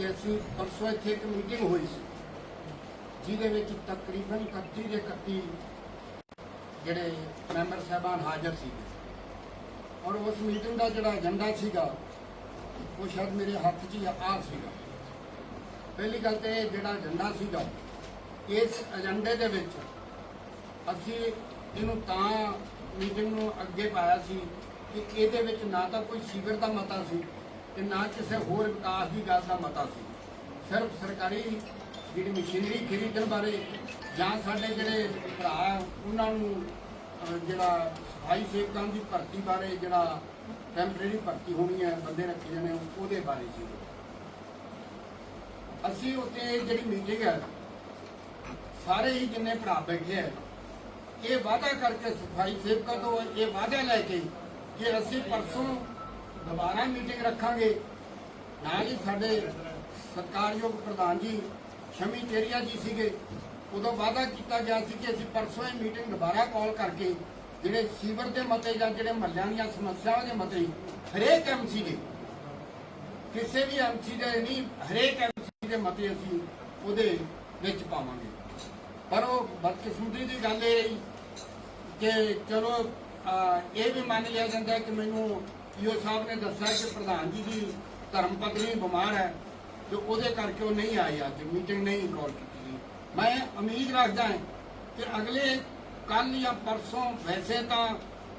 ਕਿ ਅਸੀਂ ਪਰਸੋਂ ਇੱਥੇ ਇੱਕ ਮੀਟਿੰਗ ਹੋਈ ਸੀ, ਜਿਹਦੇ ਵਿੱਚ ਤਕਰੀਬਨ 31 ਦੇ 31 ਜਿਹੜੇ ਮੈਂਬਰ ਸਾਹਿਬਾਨ ਹਾਜ਼ਰ ਸੀਗੇ। ਔਰ ਉਸ ਮੀਟਿੰਗ ਦਾ ਜਿਹੜਾ ਏਜੰਡਾ ਸੀਗਾ, ਉਹ ਸ਼ਾਇਦ ਮੇਰੇ ਹੱਥ 'ਚ ਹੀ ਆ ਸੀਗਾ। ਪਹਿਲੀ ਗੱਲ ਤੇ ਇਹ ਜਿਹੜਾ ਏਜੰਡਾ ਸੀਗਾ, ਇਸ ਏਜੰਡੇ ਦੇ ਵਿੱਚ ਅਸੀਂ ਇਹਨੂੰ ਤਾਂ ਮੀਟਿੰਗ ਨੂੰ ਅੱਗੇ ਪਾਇਆ ਸੀ ਕਿ ਇਹਦੇ ਵਿੱਚ ਨਾ ਤਾਂ ਕੋਈ ਸੀਵਰ ਦਾ ਮਤਾ ਸੀ ਤੇ ਨਾ ਕਿਸੇ ਹੋਰ ਵਿਕਾਸ ਦੀ ਗੱਲ ਦਾ ਮਤਾ ਸੀ। ਸਿਰਫ ਸਰਕਾਰੀ ਜਿਹੜੀ ਮਸ਼ੀਨਰੀ ਖਰੀਦਣ ਬਾਰੇ ਜਾਂ ਸਾਡੇ ਜਿਹੜੇ ਭਰਾ, ਉਹਨਾਂ ਨੂੰ ਜਿਹੜਾ ਸਫ਼ਾਈ ਸੇਵਕਾਂ ਦੀ ਭਰਤੀ ਬਾਰੇ ਜਿਹੜਾ ਟੈਂਪਰੇਰੀ ਭਰਤੀ ਹੋਣੀ ਹੈ, ਬੰਦੇ ਰੱਖੇ ਜਾਣੇ, ਉਹਦੇ ਬਾਰੇ ਸੀ। ਅਸੀਂ ਉੱਤੇ ਜਿਹੜੀ ਮੀਟਿੰਗ ਹੈ, ਸਾਰੇ ਹੀ ਜਿੰਨੇ ਭਰਾ ਬੈਠੇ ਹੈ, ਇਹ ਵਾਅਦਾ ਕਰਕੇ ਸਫ਼ਾਈ ਸੇਵਕਾਂ ਤੋਂ ਇਹ ਵਾਅਦਾ ਲੈ ਕੇ ਕਿ ਅਸੀਂ ਪਰਸੋਂ ਦੁਬਾਰਾ ਮੀਟਿੰਗ ਰੱਖਾਂਗੇ। ਨਾਲ ਹੀ ਸਾਡੇ ਸਤਿਕਾਰਯੋਗ ਪ੍ਰਧਾਨ ਜੀ, ਸ਼ਮੀ ਚੇਰੀਆ ਜੀ ਸੀਗੇ। ਉਦੋਂ ਵਾਅਦਾ ਕੀਤਾ ਗਿਆ ਸੀ ਕਿ ਅਸੀਂ ਪਰਸੋਂ ਇਹ ਮੀਟਿੰਗ ਦੁਬਾਰਾ ਕਾਲ ਕਰਕੇ ਜਿਹੜੇ ਸੀਵਰ ਦੇ ਮਤੇ ਜਾਂ ਜਿਹੜੇ ਮਹੱਲਿਆਂ ਦੀਆਂ ਸਮੱਸਿਆਵਾਂ ਦੇ ਮਤੇ ਹਰੇਕ ਐਮਸੀ ਦੇ, ਕਿਸੇ ਵੀ ਐਮਸੀ ਦੇ ਨਹੀਂ, ਹਰੇਕ ਐਮਸੀ ਦੇ ਮਤੇ ਅਸੀਂ ਉਹਦੇ ਵਿੱਚ ਪਾਵਾਂਗੇ। ਪਰ ਉਹ ਬਦਕਿਸਮਤੀ ਦੀ ਗੱਲ ਇਹ ਰਹੀ ਕਿ ਚਲੋ ਇਹ ਵੀ ਮੰਨ ਲਿਆ ਜਾਂਦਾ ਕਿ ਮੈਨੂੰ ਈਓ ਸਾਹਿਬ ਨੇ ਦੱਸਿਆ ਕਿ ਪ੍ਰਧਾਨ ਜੀ ਦੀ ਧਰਮ ਪਤਨੀ ਬਿਮਾਰ ਹੈ ਤੇ ਉਹਦੇ ਕਰਕੇ ਉਹ ਨਹੀਂ ਆਏ ਅੱਜ। ਮੀਟਿੰਗ ਨਹੀਂ ਕਾਲ ਕੀਤੀ ਮੈਂ ਉਮੀਦ ਰੱਖਦਾ ਹਾਂ ਕਿ ਅਗਲੇ ਕੱਲ ਜਾਂ ਪਰਸੋਂ ਵੈਸੇ ਤਾਂ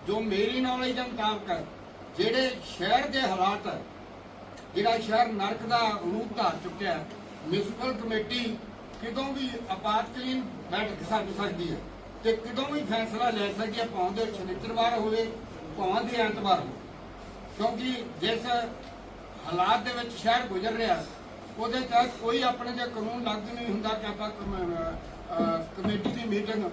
ਜੋ ਮੇਰੀ ਨੌਲੇਜ ਦੇ ਮੁਤਾਬਕ ਜਿਹੜੇ ਸ਼ਹਿਰ ਦੇ ਹਾਲਾਤ ਹੈ, ਜਿਹੜਾ ਸ਼ਹਿਰ ਨਰਕ ਦਾ ਰੂਪ ਧਾਰ ਚੁੱਕਿਆ ਹੈ ਮਿਊਨਿਸਪਲ ਕਮੇਟੀ ਕਿਦੋਂ ਵੀ ਆਪਾਤਕਾਲੀਨ ਬੈਠਕ ਸੱਦ ਸਕਦੀ ਹੈ ਤੇ ਕਿਦੋਂ ਵੀ ਫੈਸਲਾ ਲੈ ਸਕਦੀ ਹੈ, ਭਾਵੇਂ ਦੇ ਸ਼ਨੀਚਰਵਾਰ ਹੋਵੇ, ਭਾਵੇਂ ਦੇ ਐਤਵਾਰ ਹੋਵੇ। ਕਿਉਂਕਿ ਜਿਸ ਹਾਲਾਤ ਦੇ ਵਿੱਚ ਸ਼ਹਿਰ ਗੁਜ਼ਰ ਰਿਹਾ, ਉਹਦੇ ਤਹਿਤ ਕੋਈ ਆਪਣੇ ਜੇ ਕਾਨੂੰਨ ਲਾਗੂ ਨਹੀਂ ਹੁੰਦਾ ਕਿ ਆਪਾਂ ਕਮੇਟੀ ਦੀ ਮੀਟਿੰਗ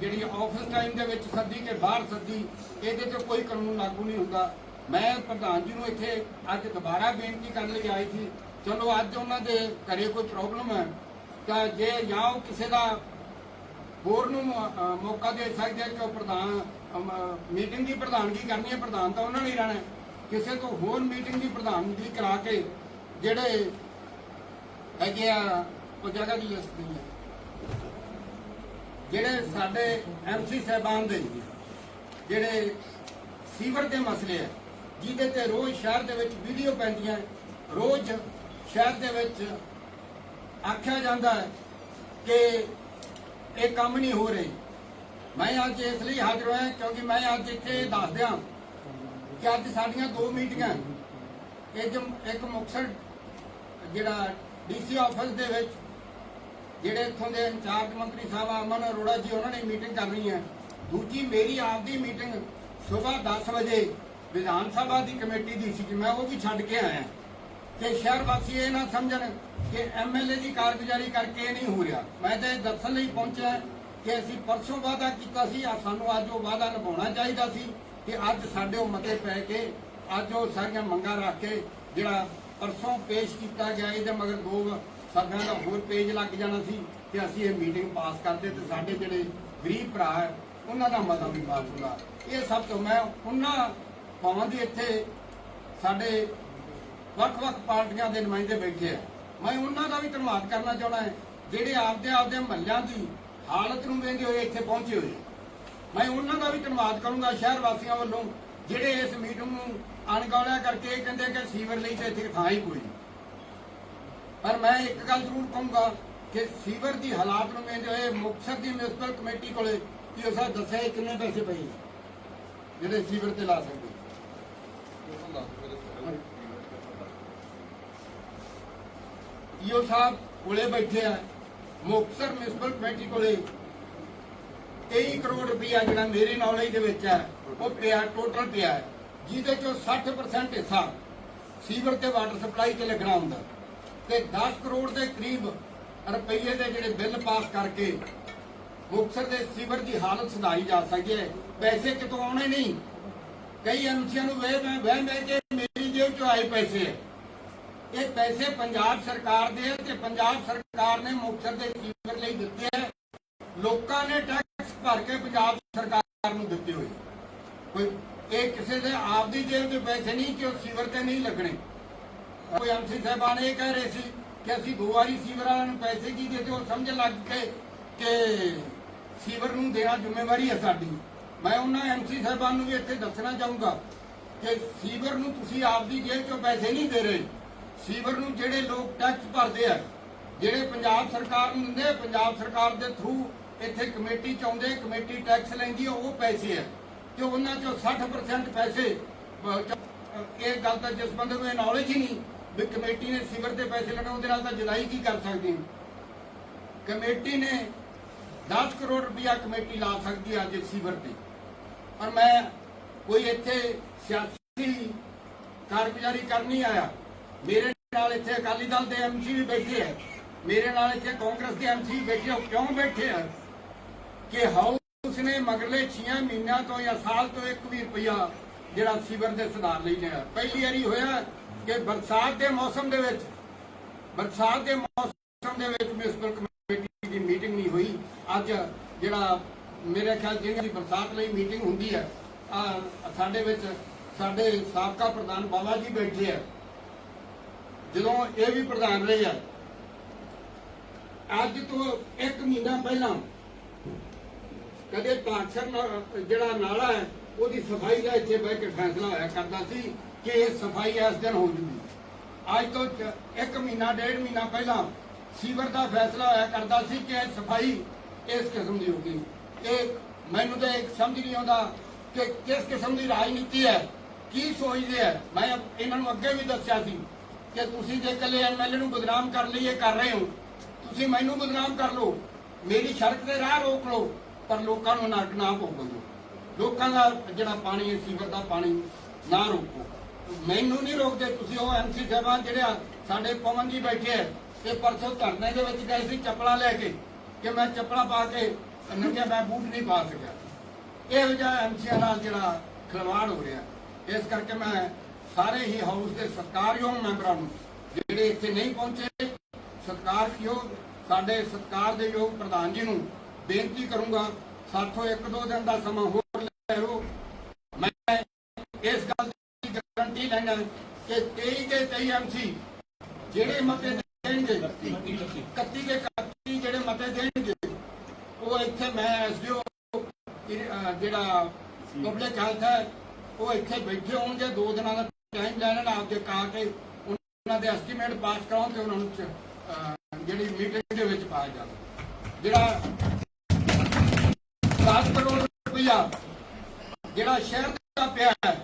ਜਿਹੜੀ ਆਫਿਸ ਟਾਈਮ ਦੇ ਵਿੱਚ ਸੱਦੀ ਕੇ ਬਾਹਰ ਸੱਦੀ, ਇਹਦੇ ਤੇ ਕੋਈ ਕਾਨੂੰਨ ਲਾਗੂ ਨਹੀਂ ਹੁੰਦਾ। ਮੈਂ ਪ੍ਰਧਾਨ ਜੀ ਨੂੰ ਇੱਥੇ ਅੱਜ ਦੁਬਾਰਾ ਬੇਨਤੀ ਕਰਨ ਲਈ ਆਈ ਸੀ, ਚਲੋ ਅੱਜ ਉਹਨਾਂ ਦੇ ਘਰੇ ਕੋਈ ਪ੍ਰੋਬਲਮ ਹੈ, ਤਾਂ ਜੇ ਜਾਂ ਉਹ ਕਿਸੇ ਦਾ ਹੋਰ ਨੂੰ ਮੌਕਾ ਦੇ ਸਕਦੇ ਕਿ ਉਹ ਪ੍ਰਧਾਨ ਮੀਟਿੰਗ ਦੀ ਪ੍ਰਧਾਨਗੀ ਕਰਨੀ ਹੈ, ਪ੍ਰਧਾਨ ਤਾਂ ਉਹਨਾਂ ਨੇ ਰਹਿਣਾ ਕਿਸੇ ਤੋਂ ਹੋਰ ਮੀਟਿੰਗ ਦੀ ਪ੍ਰਧਾਨਗੀ ਕਰਾ ਕੇ ਜਿਹੜੇ ਹੈਗੇ ਆ, ਉਹ ਜਗ੍ਹਾ ਦੀ ਲਿਸਟ ਨਹੀਂ ਹੈ ਜਿਹੜੇ ਸਾਡੇ ਐਮਸੀ ਸਾਹਿਬਾਨ ਦੇ, ਜਿਹੜੇ ਸੀਵਰ ਦੇ ਮਸਲੇ ਹੈ ਜਿਹਦੇ ਤੇ ਰੋਜ਼ ਸ਼ਹਿਰ ਦੇ ਵਿੱਚ ਵੀਡੀਓ ਪੈਂਦੀਆਂ ਰੋਜ਼ ਸ਼ਹਿਰ ਦੇ ਵਿੱਚ ਆਖਿਆ ਜਾਂਦਾ ਹੈ ਕਿ ਇਹ ਕੰਮ ਨਹੀਂ ਹੋ ਰਹੇ। ਮੈਂ ਅੱਜ ਇਸ ਲਈ ਹਾਜ਼ਰ ਹੋਇਆ ਕਿਉਂਕਿ ਮੈਂ ਅੱਜ ਇੱਥੇ ਦੱਸ ਦਿਆਂ ਕਿ ਅੱਜ ਸਾਡੀਆਂ ਦੋ ਮੀਟਿੰਗਾਂ ਇੱਕ ਇੱਕ ਮੁਕਤਸਰ ਜਿਹੜਾ ਡੀਸੀ ਆਫਿਸ ਦੇ ਵਿੱਚ, ਜਿਹੜੇ ਇੱਥੋਂ ਦੇ ਇੰਚਾਰਜ ਮੰਤਰੀ ਸਾਹਿਬ ਅਮਨ ਅਰੋੜਾ ਜੀ, ਉਹਨਾਂ ਨੇ ਮੀਟਿੰਗ ਕਰਨੀ ਹੈ ਦੂਜੀ ਮੇਰੀ ਆਪਦੀ ਮੀਟਿੰਗ ਸਵੇਰ 10 ਵਜੇ ਵਿਧਾਨ ਸਭਾ ਦੀ ਕਮੇਟੀ ਦੀ ਸੀ ਮੈਂ ਉਹ ਵੀ ਛੱਡ ਕੇ ਆਇਆ। ਤੇ ਸ਼ਹਿਰ ਵਾਸੀ ਇਹ ਨਾ ਸਮਝਣ ਕਿ ਐਮਐਲਏ ਦੀ ਕਾਰਗੁਜ਼ਾਰੀ ਕਰਕੇ ਇਹ ਨਹੀਂ ਹੋ ਰਿਹਾ। ਮੈਂ ਤੇ ਦੱਸਣ ਲਈ ਪਹੁੰਚਿਆ ਕਿ ਅਸੀਂ ਪਰਸੋਂ ਵਾਅਦਾ ਕੀਤਾ ਸੀ, ਆ ਸਾਨੂੰ ਅੱਜ ਉਹ ਵਾਅਦਾ ਨਿਭਾਉਣਾ ਚਾਹੀਦਾ ਸੀ ਕਿ ਅੱਜ ਸਾਡੇ ਉਹ ਮਤੇ ਪੈ ਕੇ, ਅੱਜ ਉਹ ਸਾਰੀਆਂ ਮੰਗਾਂ ਰੱਖ ਕੇ ਜਿਹੜਾ ਪਰਸੋਂ ਪੇਸ਼ ਕੀਤਾ ਗਿਆ, ਇਹਦੇ ਮਗਰ ਦੋ ਸਭਿਆਂ ਦਾ ਹੋਰ ਪੇਜ ਲੱਗ ਜਾਣਾ ਸੀ ਤੇ ਅਸੀਂ ਇਹ ਮੀਟਿੰਗ ਪਾਸ ਕਰਦੇ ਤੇ ਸਾਡੇ ਜਿਹੜੇ ਗਰੀਬ ਭਰਾ ਹੈ, ਉਹਨਾਂ ਦਾ ਮਤਾ ਵੀ ਪਾਸ ਹੁੰਦਾ। ਇਹ ਸਭ ਤੋਂ ਮੈਂ ਉਹਨਾਂ ਭਾਵਾਂ ਦੀ ਇੱਥੇ ਸਾਡੇ ਵੱਖ-ਵੱਖ ਪਾਰਟੀਆਂ ਦੇ ਨੁਮਾਇੰਦੇ ਬੈਠੇ ਆ। ਮੈਂ ਉਹਨਾਂ ਦਾ ਵੀ ਧੰਨਵਾਦ ਕਰਨਾ ਚਾਹੁੰਦਾ ਜਿਹੜੇ ਆਪਦੇ ਆਪਦੇ ਮਹੱਲਿਆਂ ਦੀ ਹਾਲਤ ਨੂੰ ਵੇਖਦੇ ਹੋਏ ਇੱਥੇ ਪਹੁੰਚੇ ਹੋਏ। ਮੈਂ ਉਹਨਾਂ ਦਾ ਵੀ ਧੰਨਵਾਦ ਕਰੂੰਗਾ, ਸ਼ਹਿਰ ਵਾਸੀਆਂ ਵੱਲੋਂ, ਜਿਹੜੇ ਇਸ ਮੀਟਿੰਗ ਨੂੰ ਅਣਗੌਲਿਆ ਕਰਕੇ ਕਹਿੰਦੇ ਕਿ ਸੀਵਰ ਲਈ ਤੇ ਇੱਥੇ ਥਾਂ ਹੀ ਕੋਈ ਨਹੀਂ। ਪਰ ਮੈਂ ਇੱਕ ਗੱਲ ਜ਼ਰੂਰ ਕਹੂੰਗਾ ਕਿ ਸੀਵਰ ਦੀ ਹਾਲਾਤ ਨੂੰ ਵੇਖਦੇ ਹੋਏ ਮੁਕਤਸਰ ਦੀ ਮਿਊਨਿਸਪਲ ਕਮੇਟੀ ਕੋਲੇ ਕੀ ਉਸ ਦੱਸਿਆ ਕਿੰਨੇ ਪੈਸੇ ਪਏ ਜਿਹੜੇ ਸੀਵਰ ਤੇ ਲਾ ਸਕਦੇ ਈਓ ਸਾਹਿਬ ਕੋਲੇ ਬੈਠੇ ਆ। ਮੁਕਤਸਰ ਮਿਊਨਿਸਪਲ ਕਮੇਟੀ ਕੋਲੇ 23 ਕਰੋੜ ਰੁਪਇਆ ਜਿਹੜਾ ਮੇਰੇ ਨੌਲੇਜ ਦੇ ਵਿੱਚ ਹੈ ਉਹ ਪਿਆ ਟੋਟਲ ਪਿਆ ਹੈ, ਜਿਹਦੇ ਚੋਂ 60% ਹਿੱਸਾ ਸੀਵਰ ਤੇ ਵਾਟਰ ਸਪਲਾਈ ਤੇ ਲੱਗਣਾ ਹੁੰਦਾ ਤੇ 10 ਕਰੋੜ ਦੇ ਕਰੀਬ ਰੁਪਈਏ ਦੇ ਜਿਹੜੇ ਬਿੱਲ ਪਾਸ ਕਰਕੇ ਮੁਕਤਸਰ ਦੇ ਸੀਵਰ ਦੀ ਹਾਲਤ ਸੁਧਾਰੀ ਜਾ ਸਕਦੀ ਹੈ। ਪੈਸੇ ਕਿਤੋਂ ਆਉਣੇ ਨਹੀਂ। ਕਈ ਐਮਸੀਆਂ ਨੂੰ ਵੇ ਮੈਂ ਵਹਿ ਮੈਂ ਮੇਰੀ ਜੇਬ ਚੋਂ ਆਏ ਪੈਸੇ। ਹੈ ਇਹ ਪੈਸੇ ਪੰਜਾਬ ਸਰਕਾਰ ਦੇ ਤੇ ਪੰਜਾਬ ਸਰਕਾਰ ਨੇ ਮੁਕਤਸਰ ਦੇ ਸੀਵਰ ਲਈ ਦਿੱਤੇ ਹੈ ਲੋਕਾਂ ਨੇ ਟੈਕਸ ਭਰ ਕੇ ਪੰਜਾਬ ਸਰਕਾਰ ਨੂੰ ਦਿੱਤੇ ਹੋਏ। ਕੋਈ ਇਹ ਕਿਸੇ ਦੇ ਆਪਦੀ ਜੇਬ ਦੇ ਪੈਸੇ ਨਹੀਂ ਕਿ ਉਹ ਸੀਵਰ ਤੇ ਨਹੀਂ ਲੱਗਣੇ। ਕੋਈ ਐਮਸੀ ਸਾਹਿਬਾਨ ਇਹ ਕਹਿ ਰਹੇ ਸੀ ਕਿ ਅਸੀਂ ਦੋ ਵਾਰੀ ਸੀਵਰ ਵਾਲਿਆਂ ਨੂੰ ਪੈਸੇ ਕੀ ਦਿੱਤੇ, ਉਹ ਸਮਝ ਲੱਗ ਗਏ ਕਿ ਸੀਵਰ ਨੂੰ ਦੇਣਾ ਜ਼ਿੰਮੇਵਾਰੀ ਹੈ ਸਾਡੀ। ਮੈਂ ਉਹਨਾਂ ਐਮਸੀ ਸਾਹਿਬਾਨ ਨੂੰ ਵੀ ਇੱਥੇ ਦੱਸਣਾ ਚਾਹੂੰਗਾ ਕਿ ਸੀਵਰ ਨੂੰ ਤੁਸੀਂ ਆਪਦੀ ਜੇਬ ਚੋਂ ਪੈਸੇ ਨਹੀਂ ਦੇ ਰਹੇ। ਸੀਵਰ ਨੂੰ ਜਿਹੜੇ ਲੋਕ ਟੈਕਸ ਭਰਦੇ ਆ, ਜਿਹੜੇ ਪੰਜਾਬ ਸਰਕਾਰ ਨੂੰ ਦਿੰਦੇ ਪੰਜਾਬ ਸਰਕਾਰ ਦੇ ਥਰੂ ਇੱਥੇ ਕਮੇਟੀ ਚ ਆਉਂਦੇ, ਕਮੇਟੀ ਟੈਕਸ ਲੈਂਦੀ ਆ, ਉਹ ਪੈਸੇ ਆ। ਕਿ ਉਹਨਾਂ ਚੋਂ 60% ਪੈਸੇ ਇਹ ਗੱਲ ਤਾਂ ਜਿਸ ਬੰਦੇ ਨੂੰ ਇਹ ਨੌਲੇਜ ਹੀ ਨਹੀਂ ਵੀ ਕਮੇਟੀ ਨੇ ਸੀਵਰ ਤੇ ਪੈਸੇ ਲੈਣੇ ਉਹਦੇ ਨਾਲ ਤਾਂ ਜੁਦਾਈ ਕੀ ਕਰ ਸਕਦੀ ਕਮੇਟੀ ਨੇ 10 ਕਰੋੜ ਰੁਪਇਆ ਕਮੇਟੀ ਲਾ ਸਕਦੀ ਹੈ ਅੱਜ ਸੀਵਰ ਤੇ। ਪਰ ਮੈਂ ਕੋਈ ਇੱਥੇ ਸਿਆਸੀ ਕਾਰਗੁਜ਼ਾਰੀ ਕਰਨ ਨਹੀਂ ਆਇਆ। ਮੇਰੇ ਨਾਲ ਇੱਥੇ ਅਕਾਲੀ ਦਲ ਦੇ ਐਮਸੀ ਵੀ ਬੈਠੇ ਆ। ਮੇਰੇ ਨਾਲ ਇੱਥੇ ਕਾਂਗਰਸ ਦੇ ਐਮਸੀ ਵੀ ਬੈਠੇ ਆ। ਕਿਉਂ ਬੈਠੇ ਆ? ਕਿ ਹਾਊਸ ਨੇ ਮਗਰਲੇ 6 ਮਹੀਨਿਆਂ ਤੋਂ ਜਾਂ ਸਾਲ ਤੋਂ 1 ਵੀ ਰੁਪਇਆ ਜਿਹੜਾ ਸੀਵਰ ਦੇ ਸੁਧਾਰ ਲਈ ਲਿਆ। ਪਹਿਲੀ ਵਾਰੀ ਹੋਇਆ ਕਿ ਬਰਸਾਤ ਦੇ ਮੌਸਮ ਦੇ ਵਿੱਚ, ਬਰਸਾਤ ਦੇ ਮੌਸਮ ਦੇ ਵਿੱਚ ਮਿਊਨਿਸਪਲ ਕਮੇਟੀ ਦੀ ਮੀਟਿੰਗ ਨਹੀਂ ਹੋਈ। ਅੱਜ ਜਿਹੜਾ ਮੇਰੇ ਖਿਆਲ ਜਿਹੜੀ ਬਰਸਾਤ ਲਈ ਮੀਟਿੰਗ ਹੁੰਦੀ ਹੈ ਸਾਡੇ ਵਿੱਚ ਸਾਡੇ ਸਾਬਕਾ ਪ੍ਰਧਾਨ ਬਾਬਾ ਜੀ ਬੈਠੇ ਆ। ਜਦੋਂ ਇਹ ਵੀ ਪ੍ਰਧਾਨ ਰਹੇ ਆ, ਅੱਜ ਤੋਂ 1 ਮਹੀਨਾ ਪਹਿਲਾਂ ਕਦੇ ਪਾਕਸਰ ਜਿਹੜਾ ਨਾਲਾ ਹੈ, ਉਹਦੀ ਸਫ਼ਾਈ ਦਾ ਇੱਥੇ ਬਹਿ ਕੇ ਫੈਸਲਾ ਹੋਇਆ ਕਰਦਾ ਸੀ ਕਿ ਇਹ ਸਫ਼ਾਈ ਇਸ ਦਿਨ ਹੋ ਜੂਗੀ। ਅੱਜ ਤੋਂ 1 ਮਹੀਨਾ, ਡੇਢ ਮਹੀਨਾ ਪਹਿਲਾਂ ਸੀਵਰ ਦਾ ਫੈਸਲਾ ਹੋਇਆ ਕਰਦਾ ਸੀ ਕਿ ਇਹ ਸਫ਼ਾਈ ਇਸ ਕਿਸਮ ਦੀ ਹੋਗੀ ਇਹ ਮੈਨੂੰ ਤਾਂ ਇੱਕ ਸਮਝ ਨਹੀਂ ਆਉਂਦਾ ਕਿ ਕਿਸ ਕਿਸਮ ਦੀ ਰਾਜਨੀਤੀ ਹੈ, ਕੀ ਸੋਚਦੇ ਹੈ ਮੈਂ ਇਹਨਾਂ ਨੂੰ ਅੱਗੇ ਵੀ ਦੱਸਿਆ ਸੀ ਕਿ ਤੁਸੀਂ ਜੇ ਇਕੱਲੇ ਐਮਐਲਏ ਨੂੰ ਬਦਨਾਮ ਕਰ ਲਈਏ ਕਰ ਰਹੇ ਹੋ, ਤੁਸੀਂ ਮੈਨੂੰ ਬਦਨਾਮ ਕਰ ਲਓ, ਮੇਰੀ ਸੜਕ ਤੇ ਰਾਹ ਰੋਕ ਲਓ, ਪਰ ਲੋਕਾਂ ਨੂੰ ਨੱਕ ਨਾ ਭੋਗਣ ਲੋਕਾਂ ਦਾ ਜਿਹੜਾ ਪਾਣੀ ਹੈ, ਸੀਵਰ ਦਾ ਪਾਣੀ, ਨਾ ਰੋਕੋ। ਮੈਨੂੰ ਨਹੀਂ ਰੋਕਦੇ, ਤੁਸੀਂ ਉਹ ਐਮਸੀ ਸਾਹਿਬਾਨ ਜਿਹੜੇ ਸਾਡੇ ਪਵਨ ਜੀ ਬੈਠੇ ਆ ਤੇ ਪਰਸੋਂ ਧਰਨੇ ਦੇ ਵਿੱਚ ਗਏ ਸੀ ਚੱਪਲਾਂ ਲੈ ਕੇ, ਕਿ ਮੈਂ ਚੱਪਲਾਂ ਪਾ ਕੇ ਨੰਗੇ ਮੈਂ ਬੂਟ ਨਹੀਂ ਪਾ ਸਕਿਆ। ਇਹੋ ਜਿਹਾ ਐਮਸੀਆਂ ਨਾਲ ਜਿਹੜਾ ਖਿਲਵਾੜ ਹੋ ਰਿਹਾ। ਇਸ ਕਰਕੇ ਮੈਂ ਸਾਰੇ ਹੀ ਹਾਊਸ ਦੇ ਸਤਿਕਾਰਯੋਗ ਮੈਂਬਰਾਂ ਨੂੰ, ਜਿਹੜੇ ਇੱਥੇ ਨਹੀਂ ਪਹੁੰਚੇ ਸਤਿਕਾਰਯੋਗ ਸਾਡੇ ਸਤਿਕਾਰ ਦੇ ਯੋਗ ਪ੍ਰਧਾਨ ਜੀ ਨੂੰ ਬੇਨਤੀ ਕਰੂੰਗਾ, ਸਾਥੋਂ ਇੱਕ ਦੋ ਦਿਨ ਦਾ ਸਮਾਂ ਹੋਰ ਲੈ ਲਓ। ਮੈਂ ਇਸ ਗੱਲ ਦੀ ਗਾਰੰਟੀ ਲੈਣਾ ਕਿ 23 ਦੇ 23 ਐਮਸੀ ਜਿਹੜੇ ਮਤੇ ਦੇਣਗੇ 31 ਦੇ 31 ਜਿਹੜੇ ਮਤੇ ਦੇਣਗੇ, ਉਹ ਇੱਥੇ ਮੈਂ ਐਸਡੀਓ ਜਿਹੜਾ ਪਬਲਿਕ ਹੈਲਥ ਹੈ, ਉਹ ਇੱਥੇ ਬੈਠੇ ਹੋਣਗੇ ਦੋ ਦਿਨਾਂ ਦਾ ਟਾਈਮ ਲੈ ਲੈਣ ਆਪਦੇ ਕਾ ਕੇ ਉਹਨਾਂ ਦੇ ਐਸਟੀਮੇਟ ਪਾਸ ਕਰਾਉਣ ਤੇ ਉਹਨਾਂ ਨੂੰ ਜਿਹੜੀ ਮੀਟਿੰਗ ਦੇ ਵਿੱਚ ਪਾਇਆ ਜਾਵੇ ਜਿਹੜਾ 10 ਕਰੋੜ ਰੁਪਇਆ ਜਿਹੜਾ ਸ਼ਹਿਰ ਦਾ ਪਿਆ ਹੈ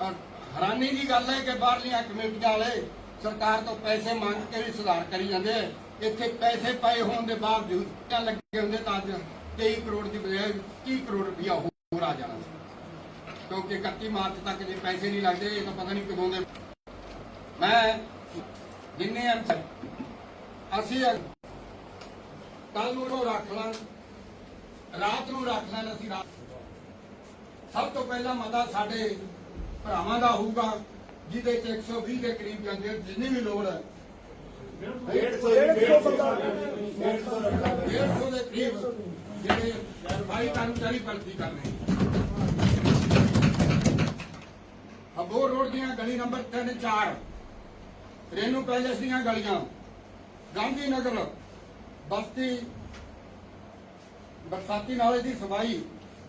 ਹੈਰਾਨੀ ਦੀ ਗੱਲ ਹੈ ਕਿ ਬਾਹਰਲੀਆਂ ਕਮੇਟੀਆਂ ਵਾਲੇ ਸਰਕਾਰ ਤੋਂ ਪੈਸੇ ਮੰਗ ਕੇ ਵੀ ਸੁਧਾਰ ਕਰੀ ਜਾਂਦੇ ਆ। ਇੱਥੇ ਪੈਸੇ ਪਏ ਹੋਣ ਦੇ ਬਾਵਜੂਦ ਲੱਗੇ ਹੁੰਦੇ ਤਾਂ ਅੱਜ 23 ਕਰੋੜ ਦੀ ਬਜਾਏ 30 ਕਰੋੜ ਰੁਪਇਆ ਹੋਰ ਆ ਜਾਣਾ ਕਿਉਂਕਿ 31 ਮਾਰਚ ਤੱਕ ਜੇ ਪੈਸੇ ਨਹੀਂ ਲੱਗਦੇ, ਇਹ ਤਾਂ ਪਤਾ ਨਹੀਂ ਕਦੋਂ ਦੇ ਮੈਂ ਜਿੰਨੇ ਅਸੀਂ ਕੱਲ ਨੂੰ ਉਹ ਰੱਖ ਲਾਂ। ਰਾਤ ਨੂੰ ਰੱਖ ਲੈਣ ਅਸੀਂ ਰਾਤ ਸਭ ਤੋਂ ਪਹਿਲਾਂ ਮਤਾ ਸਾਡੇ ਭਰਾਵਾਂ ਦਾ ਹੋਊਗਾ, ਜਿਹਦੇ ਚ 120 ਦੇ ਕਰੀਬ ਜਾਂਦੇ ਜਿੰਨੀ ਵੀ ਲੋੜ ਹੈ 150 ਦੇ ਕਰੀਬ ਜਿਹੜੇ ਭਾਈ ਕਰਮਚਾਰੀ ਭਰਤੀ ਕਰਨੇ ਰਹੇ ਅਬੋਰ ਰੋਡ ਦੀਆਂ ਗਲੀ ਨੰਬਰ 3 4 ਰੇਨੂ ਪੈਲੇਸ ਦੀਆਂ ਗਲੀਆਂ। ਗਾਂਧੀ ਨਗਰ ਬਸਤੀ, ਬਰਸਾਤੀ ਨਾਲੇ ਦੀ ਸਫ਼ਾਈ,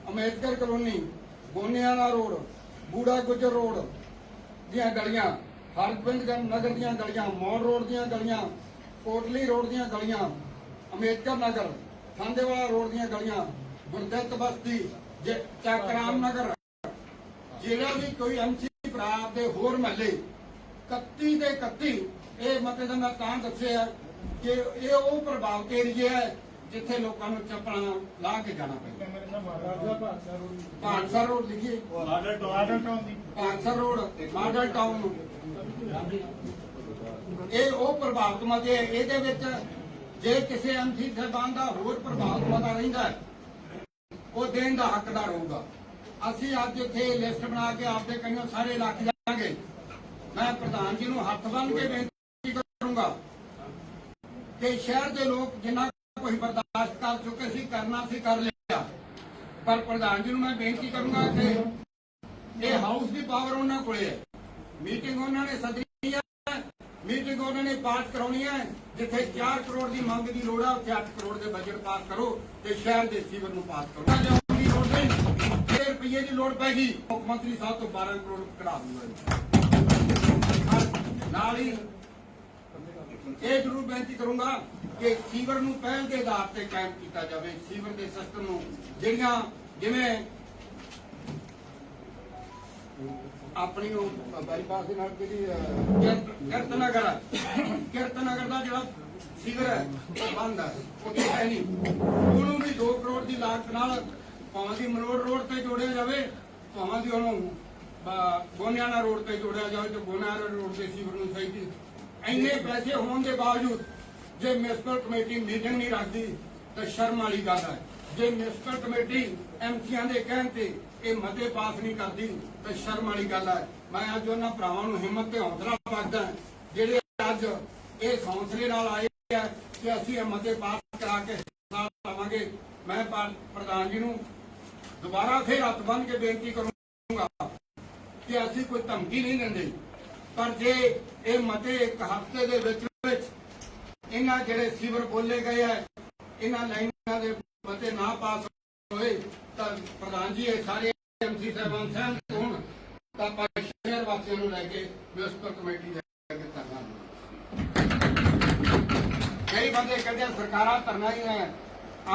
Ambedkar colony Goniana road, Bura Gujjar road ਦੀਆਂ ਗਲੀਆਂ, ਹਰਗੋਬਿੰਦ ਨਗਰ ਦੀਆਂ ਗਲੀਆਂ ਮੌੜ ਰੋਡ ਦੀਆਂ ਗਲੀਆਂ, ਕੋਟਲੀ ਰੋਡ ਦੀਆਂ ਗਲੀਆਂ, ਅੰਬੇਦਕਰ ਨਗਰ, ਥਾਂਦੇਵਾਲਾ ਰੋਡ ਦੀਆਂ ਗਲੀਆਂ, ਗੁਰਦਿੱਤ ਬਸਤੀ, ਜ- ਚੱਕਰਾਮ ਨਗਰ। ਜਿਹੜਾ ਵੀ ਕੋਈ ਐਮਸੀ ਭਰਾ ਦੇ ਹੋਰ ਮਹੱਲੇ 31 ਦੇ 31 ਇਹ ਮਤੇ ਦਾ ਮੈਂ ਤਾਂ ਦੱਸਿਆ ਕਿ ਇਹ ਉਹ ਪ੍ਰਭਾਵ ਏਰੀਏ ਹੈ ਜਿੱਥੇ ਲੋਕਾਂ ਨੂੰ ਚੱਪਲਾਂ ਲਾ ਕੇ ਜਾਣਾ ਪੈਂਦਾ। ਭਾਂਸਾ ਰੋਡ ਲਿਖੀਏ। ਭਾਂਸਾ ਰੋਡ ਮਾਡਲ ਟਾਊਨ ਇਹ ਉਹ ਪ੍ਰਭਾਵਿਤ ਮਤੇ ਹੈ। ਇਹਦੇ ਵਿੱਚ ਜੇ ਕਿਸੇ ਐਮਸੀ ਸਾਹਿਬਾਨ ਦਾ ਹੋਰ ਪ੍ਰਭਾਵਿਤ ਮਤਾ ਰਹਿੰਦਾ ਉਹ ਦੇਣ ਦਾ ਹੱਕਦਾਰ ਹੋਊਗਾ। ਅਸੀਂ ਅੱਜ ਇੱਥੇ ਲਿਸਟ ਬਣਾ ਕੇ ਆਪਦੇ ਕਈਓ ਸਾਰੇ ਰੱਖ ਜਾਵਾਂਗੇ। ਮੈਂ ਪ੍ਰਧਾਨ ਜੀ ਨੂੰ ਹੱਥ ਬੰਨ ਕੇ ਬੇਨਤੀ ਕਰੂੰਗਾ ਕਿ ਸ਼ਹਿਰ ਦੇ ਲੋਕ ਜਿੰਨਾ ਕੋਈ ਬਰਦਾਸ਼ਤ ਕਰ ਚੁੱਕੇ ਸੀ, ਕਰਨਾ ਸੀ, ਕਰ ਲਿਆ। ਪਰ ਪ੍ਰਧਾਨ ਜੀ ਨੂੰ ਮੈਂ ਬੇਨਤੀ ਕਰੂੰਗਾ ਕਿ ਇਹ ਹਾਊਸ ਦੀ ਪਾਵਰ ਉਹਨਾਂ ਕੋਲੇ ਹੈ। ਮੀਟਿੰਗ ਉਹਨਾਂ ਨੇ ਸੱਦੀ ਹੈ ਮੀਟਿੰਗ ਉਹਨਾਂ ਨੇ ਪਾਸ ਕਰਾਉਣੀ ਹੈ, ਜਿੱਥੇ 4 ਕਰੋੜ ਦੀ ਮੰਗ ਦੀ ਲੋੜ ਹੈ ਉੱਥੇ 8 ਕਰੋੜ ਦੇ ਬਜਟ ਪਾਸ ਕਰੋ ਤੇ ਸ਼ਹਿਰ ਦੇ ਸੀਵਰ ਨੂੰ ਪਾਸ ਕਰੋ। ਤਾਂ ਦੀ ਲੋੜ ਨਹੀਂ 6 ਮੁੱਖ ਮੰਤਰੀ ਸਾਹਿਬ ਤੋਂ 12 ਕਰੋੜ ਕਢਾ ਦੂੰਗਾ ਨਾਲ ਹੀ ਇਹ ਜ਼ਰੂਰ ਬੇਨਤੀ ਕਰੂੰਗਾ ਕਿ ਸੀਵਰ ਨੂੰ ਪਹਿਲ ਦੇ ਆਧਾਰ ਤੇ ਕਾਇਮ ਕੀਤਾ ਜਾਵੇ, ਸੀਵਰ ਦੇ ਸਿਸਟਮ ਨੂੰ, ਜਿਹੜੀਆਂ ਜਿਵੇਂ ਆਪਣੀ ਉਹ ਬਾਈਪਾਸ ਦੇ ਨਾਲ ਜਿਹੜੀ ਕਿਰਤਨਗਰ ਕਿਰਤਨਗਰ ਦਾ ਜਿਹੜਾ ਸੀਵਰ ਹੈ, ਉਹ ਬੰਦ ਹੈ, ਉੱਥੇ ਹੈ ਨਹੀਂ। ਉਹਨੂੰ ਵੀ 2 ਕਰੋੜ ਦੀ ਲਾਗਤ ਨਾਲ ਭਾਵਾਂ ਦੀ ਮਲੋੜ ਰੋਡ ਤੇ ਜੋੜਿਆ ਜਾਵੇ, ਭਾਵਾਂ ਦੀ ਉਹਨੂੰ ਗੋਨਿਆਣਾ ਰੋਡ ਤੇ ਜੋੜਿਆ ਜਾਵੇ ਤੇ ਗੋਨਿਆਣਾ ਰੋਡ ਤੇ ਸੀਵਰ ਨੂੰ ਸਹੀ ਇੰਨੇ ਪੈਸੇ ਹੋਣ ਦੇ ਬਾਵਜੂਦ ਜੇ ਮਿਊਨਿਸਪਲ ਕਮੇਟੀ ਮੀਟਿੰਗ ਨਹੀਂ ਰੱਖਦੀ, ਤਾਂ ਸ਼ਰਮ ਵਾਲੀ ਗੱਲ ਹੈ। ਜੇ ਮਿਊਨਿਸਪਲ ਕਮੇਟੀ ਐਮਸੀਆਂ ਦੇ ਕਹਿਣ ਤੇ ਇਹ ਮਤੇ ਪਾਸ ਨਹੀਂ ਕਰਦੀ, ਤਾਂ ਸ਼ਰਮ ਵਾਲੀ ਗੱਲ ਹੈ। ਮੈਂ ਅੱਜ ਉਹਨਾਂ ਭਰਾਵਾਂ ਨੂੰ ਹਿੰਮਤ ਤੇ ਹੌਸਲਾ ਬਖਸ਼ਦਾ ਜਿਹੜੇ ਅੱਜ ਇਸ ਹੌਸਲੇ ਨਾਲ ਆਏ ਆ ਕਿ ਅਸੀਂ ਇਹ ਮਤੇ ਪਾਸ ਕਰਾ ਕੇ ਹਿਸਾਬ ਪਾਵਾਂਗੇ ਮੈਂ ਪ੍ਰਧਾਨ ਜੀ ਨੂੰ ਦੁਬਾਰਾ ਫੇਰ ਹੱਥ ਬੰਨ ਕੇ ਬੇਨਤੀ ਕਰੂੰਗਾ ਕਿ ਅਸੀਂ ਕੋਈ ਧਮਕੀ ਨਹੀਂ ਦਿੰਦੇ। ਪਰ ਜੇ ਇਹ ਮਤੇ ਇੱਕ ਹਫ਼ਤੇ ਦੇ ਵਿੱਚ ਵਿੱਚ ਇਹਨਾਂ ਜਿਹੜੇ ਸੀਵਰ ਬੋਲੇ ਗਏ ਆ, ਇਹਨਾਂ ਲਾਈਨਾਂ ਦੇ ਮਤੇ ਨਾ ਪਾਸ ਹੋਏ, ਤਾਂ ਪ੍ਰਧਾਨ ਜੀ, ਇਹ ਸਾਰੇ ਐਮਸੀ ਸਾਹਿਬਾਨ ਸਹਿਮਤ ਹੋਣ, ਤਾਂ ਸ਼ਹਿਰ ਵਾਸੀਆਂ ਨੂੰ ਲੈ ਕੇ ਮਿਊਨਿਸਪਲ ਕਮੇਟੀ ਦੇ ਅੱਗੇ ਧਰਨਾ ਕਈ ਬੰਦੇ ਕਹਿੰਦੇ ਸਰਕਾਰਾਂ ਧਰਨਾ ਹੀ ਹੈ।